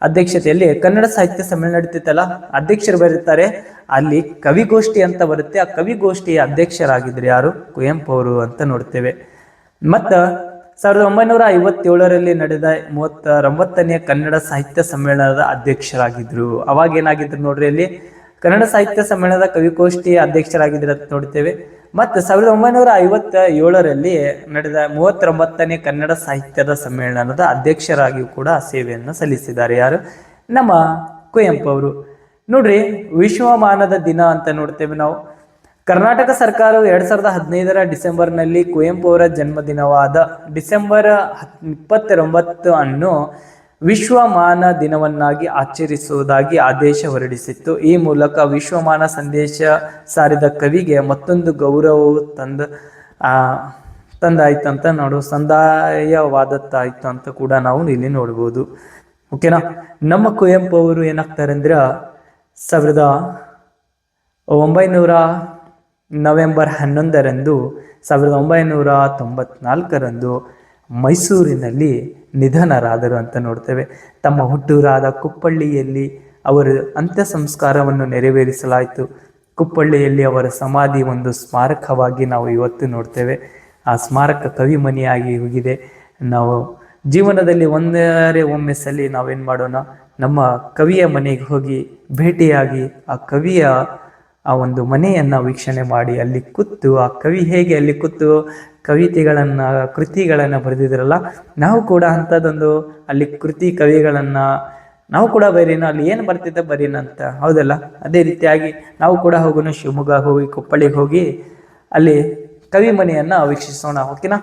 ಅಧ್ಯಕ್ಷತೆಯಲ್ಲಿ ಕನ್ನಡ ಸಾಹಿತ್ಯ ಸಮ್ಮೇಳನ ನಡೀತಿತ್ತಲ್ಲ, ಅಧ್ಯಕ್ಷರು ಬರುತ್ತಾರೆ ಅಲ್ಲಿ ಕವಿಗೋಷ್ಠಿ ಅಂತ ಬರುತ್ತೆ, ಆ ಕವಿಗೋಷ್ಠಿಯ ಅಧ್ಯಕ್ಷರಾಗಿದ್ರು ಯಾರು? ಕುವೆಂಪು ಅವರು ಅಂತ ನೋಡ್ತೇವೆ. ಮತ್ತ ಸಾವಿರದ ಒಂಬೈನೂರ ಐವತ್ತೇಳರಲ್ಲಿ ನಡೆದ ಮೂವತ್ತೊಂಬತ್ತನೆಯ ಕನ್ನಡ ಸಾಹಿತ್ಯ ಸಮ್ಮೇಳನದ ಅಧ್ಯಕ್ಷರಾಗಿದ್ರು. ಅವಾಗ ಏನಾಗಿದ್ರು ನೋಡ್ರಿ ಅಲ್ಲಿ? ಕನ್ನಡ ಸಾಹಿತ್ಯ ಸಮ್ಮೇಳನದ ಕವಿಗೋಷ್ಠಿಯ ಅಧ್ಯಕ್ಷರಾಗಿದ್ರು ಅಂತ ನೋಡ್ತೇವೆ. ಮತ್ತು ಸಾವಿರದ ಒಂಬೈನೂರ ಐವತ್ತ ಏಳರಲ್ಲಿ ನಡೆದ ಮೂವತ್ತೊಂಬತ್ತನೇ ಕನ್ನಡ ಸಾಹಿತ್ಯದ ಸಮ್ಮೇಳನದ ಅಧ್ಯಕ್ಷರಾಗಿಯೂ ಕೂಡ ಸೇವೆಯನ್ನು ಸಲ್ಲಿಸಿದ್ದಾರೆ. ಯಾರು? ನಮ್ಮ ಕುವೆಂಪು ಅವರು. ನೋಡ್ರಿ, ವಿಶ್ವಮಾನದ ದಿನ ಅಂತ ನೋಡ್ತೇವೆ ನಾವು. ಕರ್ನಾಟಕ ಸರ್ಕಾರವು ಎರಡ್ ಸಾವಿರದ ಹದಿನೈದರ ಡಿಸೆಂಬರ್ನಲ್ಲಿ ಕುವೆಂಪು ಅವರ ಜನ್ಮದಿನವಾದ ಡಿಸೆಂಬರ್ ಹತ್ ಇಪ್ಪತ್ತೊಂಬತ್ತು ಅನ್ನು ವಿಶ್ವಮಾನ ದಿನವನ್ನಾಗಿ ಆಚರಿಸುವುದಾಗಿ ಆದೇಶ ಹೊರಡಿಸಿತ್ತು. ಈ ಮೂಲಕ ವಿಶ್ವಮಾನ ಸಂದೇಶ ಸಾರಿದ ಕವಿಗೆ ಮತ್ತೊಂದು ಗೌರವವು ತಂದ ಆ, ತಂದಾಯ್ತು ಅಂತ ನೋಡು ಸಂದಾಯವಾದತ್ತಾಯ್ತು ಅಂತ ಕೂಡ ನಾವು ಇಲ್ಲಿ ನೋಡ್ಬೋದು. ಓಕೆನಾ? ನಮ್ಮ ಕುವೆಂಪು ಅವರು ಏನಾಗ್ತಾರೆ ಅಂದ್ರೆ ಸಾವಿರದ ಒಂಬೈನೂರ ನವೆಂಬರ್ ಹನ್ನೊಂದರಂದು ಸಾವಿರದ ಒಂಬೈನೂರ ತೊಂಬತ್ನಾಲ್ಕರಂದು ಮೈಸೂರಿನಲ್ಲಿ ನಿಧನರಾದರು ಅಂತ ನೋಡ್ತೇವೆ. ತಮ್ಮ ಹುಟ್ಟೂರಾದ ಕುಪ್ಪಳ್ಳಿಯಲ್ಲಿ ಅವರ ಅಂತ್ಯ ಸಂಸ್ಕಾರವನ್ನು ನೆರವೇರಿಸಲಾಯಿತು. ಕುಪ್ಪಳ್ಳಿಯಲ್ಲಿ ಅವರ ಸಮಾಧಿ ಒಂದು ಸ್ಮಾರಕವಾಗಿ ನಾವು ಇವತ್ತು ನೋಡ್ತೇವೆ. ಆ ಸ್ಮಾರಕ ಕವಿಮನಿಯಾಗಿ ಹೋಗಿದೆ. ನಾವು ಜೀವನದಲ್ಲಿ ಒಂದರೆ ಒಮ್ಮೆ ಸಲಿ ನಾವೇನು ಮಾಡೋಣ? ನಮ್ಮ ಕವಿಯ ಮನೆಗೆ ಹೋಗಿ ಭೇಟಿಯಾಗಿ ಆ ಕವಿಯ ಆ ಒಂದು ಮನೆಯನ್ನು ವೀಕ್ಷಣೆ ಮಾಡಿ, ಅಲ್ಲಿ ಕೂತು, ಆ ಕವಿ ಹೇಗೆ ಅಲ್ಲಿ ಕೂತು, ಕವಿತೆಗಳನ್ನು, ಕೃತಿಗಳನ್ನು ಬರೆದಿದ್ರಲ್ಲ, ನಾವು ಕೂಡ ಅಂಥದ್ದೊಂದು ಅಲ್ಲಿ ಕೃತಿ ಕವಿಗಳನ್ನು, ನಾವು ಕೂಡ ಬರೀನ, ಅಲ್ಲಿ ಏನು ಬರ್ತಿದ್ದ ಬರೀನ ಅಂತ. ಹೌದಲ್ಲ? ಅದೇ ರೀತಿಯಾಗಿ ನಾವು ಕೂಡ ಹೋಗೋಣ ಶಿವಮೊಗ್ಗ ಹೋಗಿ, ಕೊಪ್ಪಳಿಗೆ ಹೋಗಿ ಅಲ್ಲಿ ಕವಿ ಮನೆಯನ್ನು ವೀಕ್ಷಿಸೋಣ, ಓಕೆನಾ?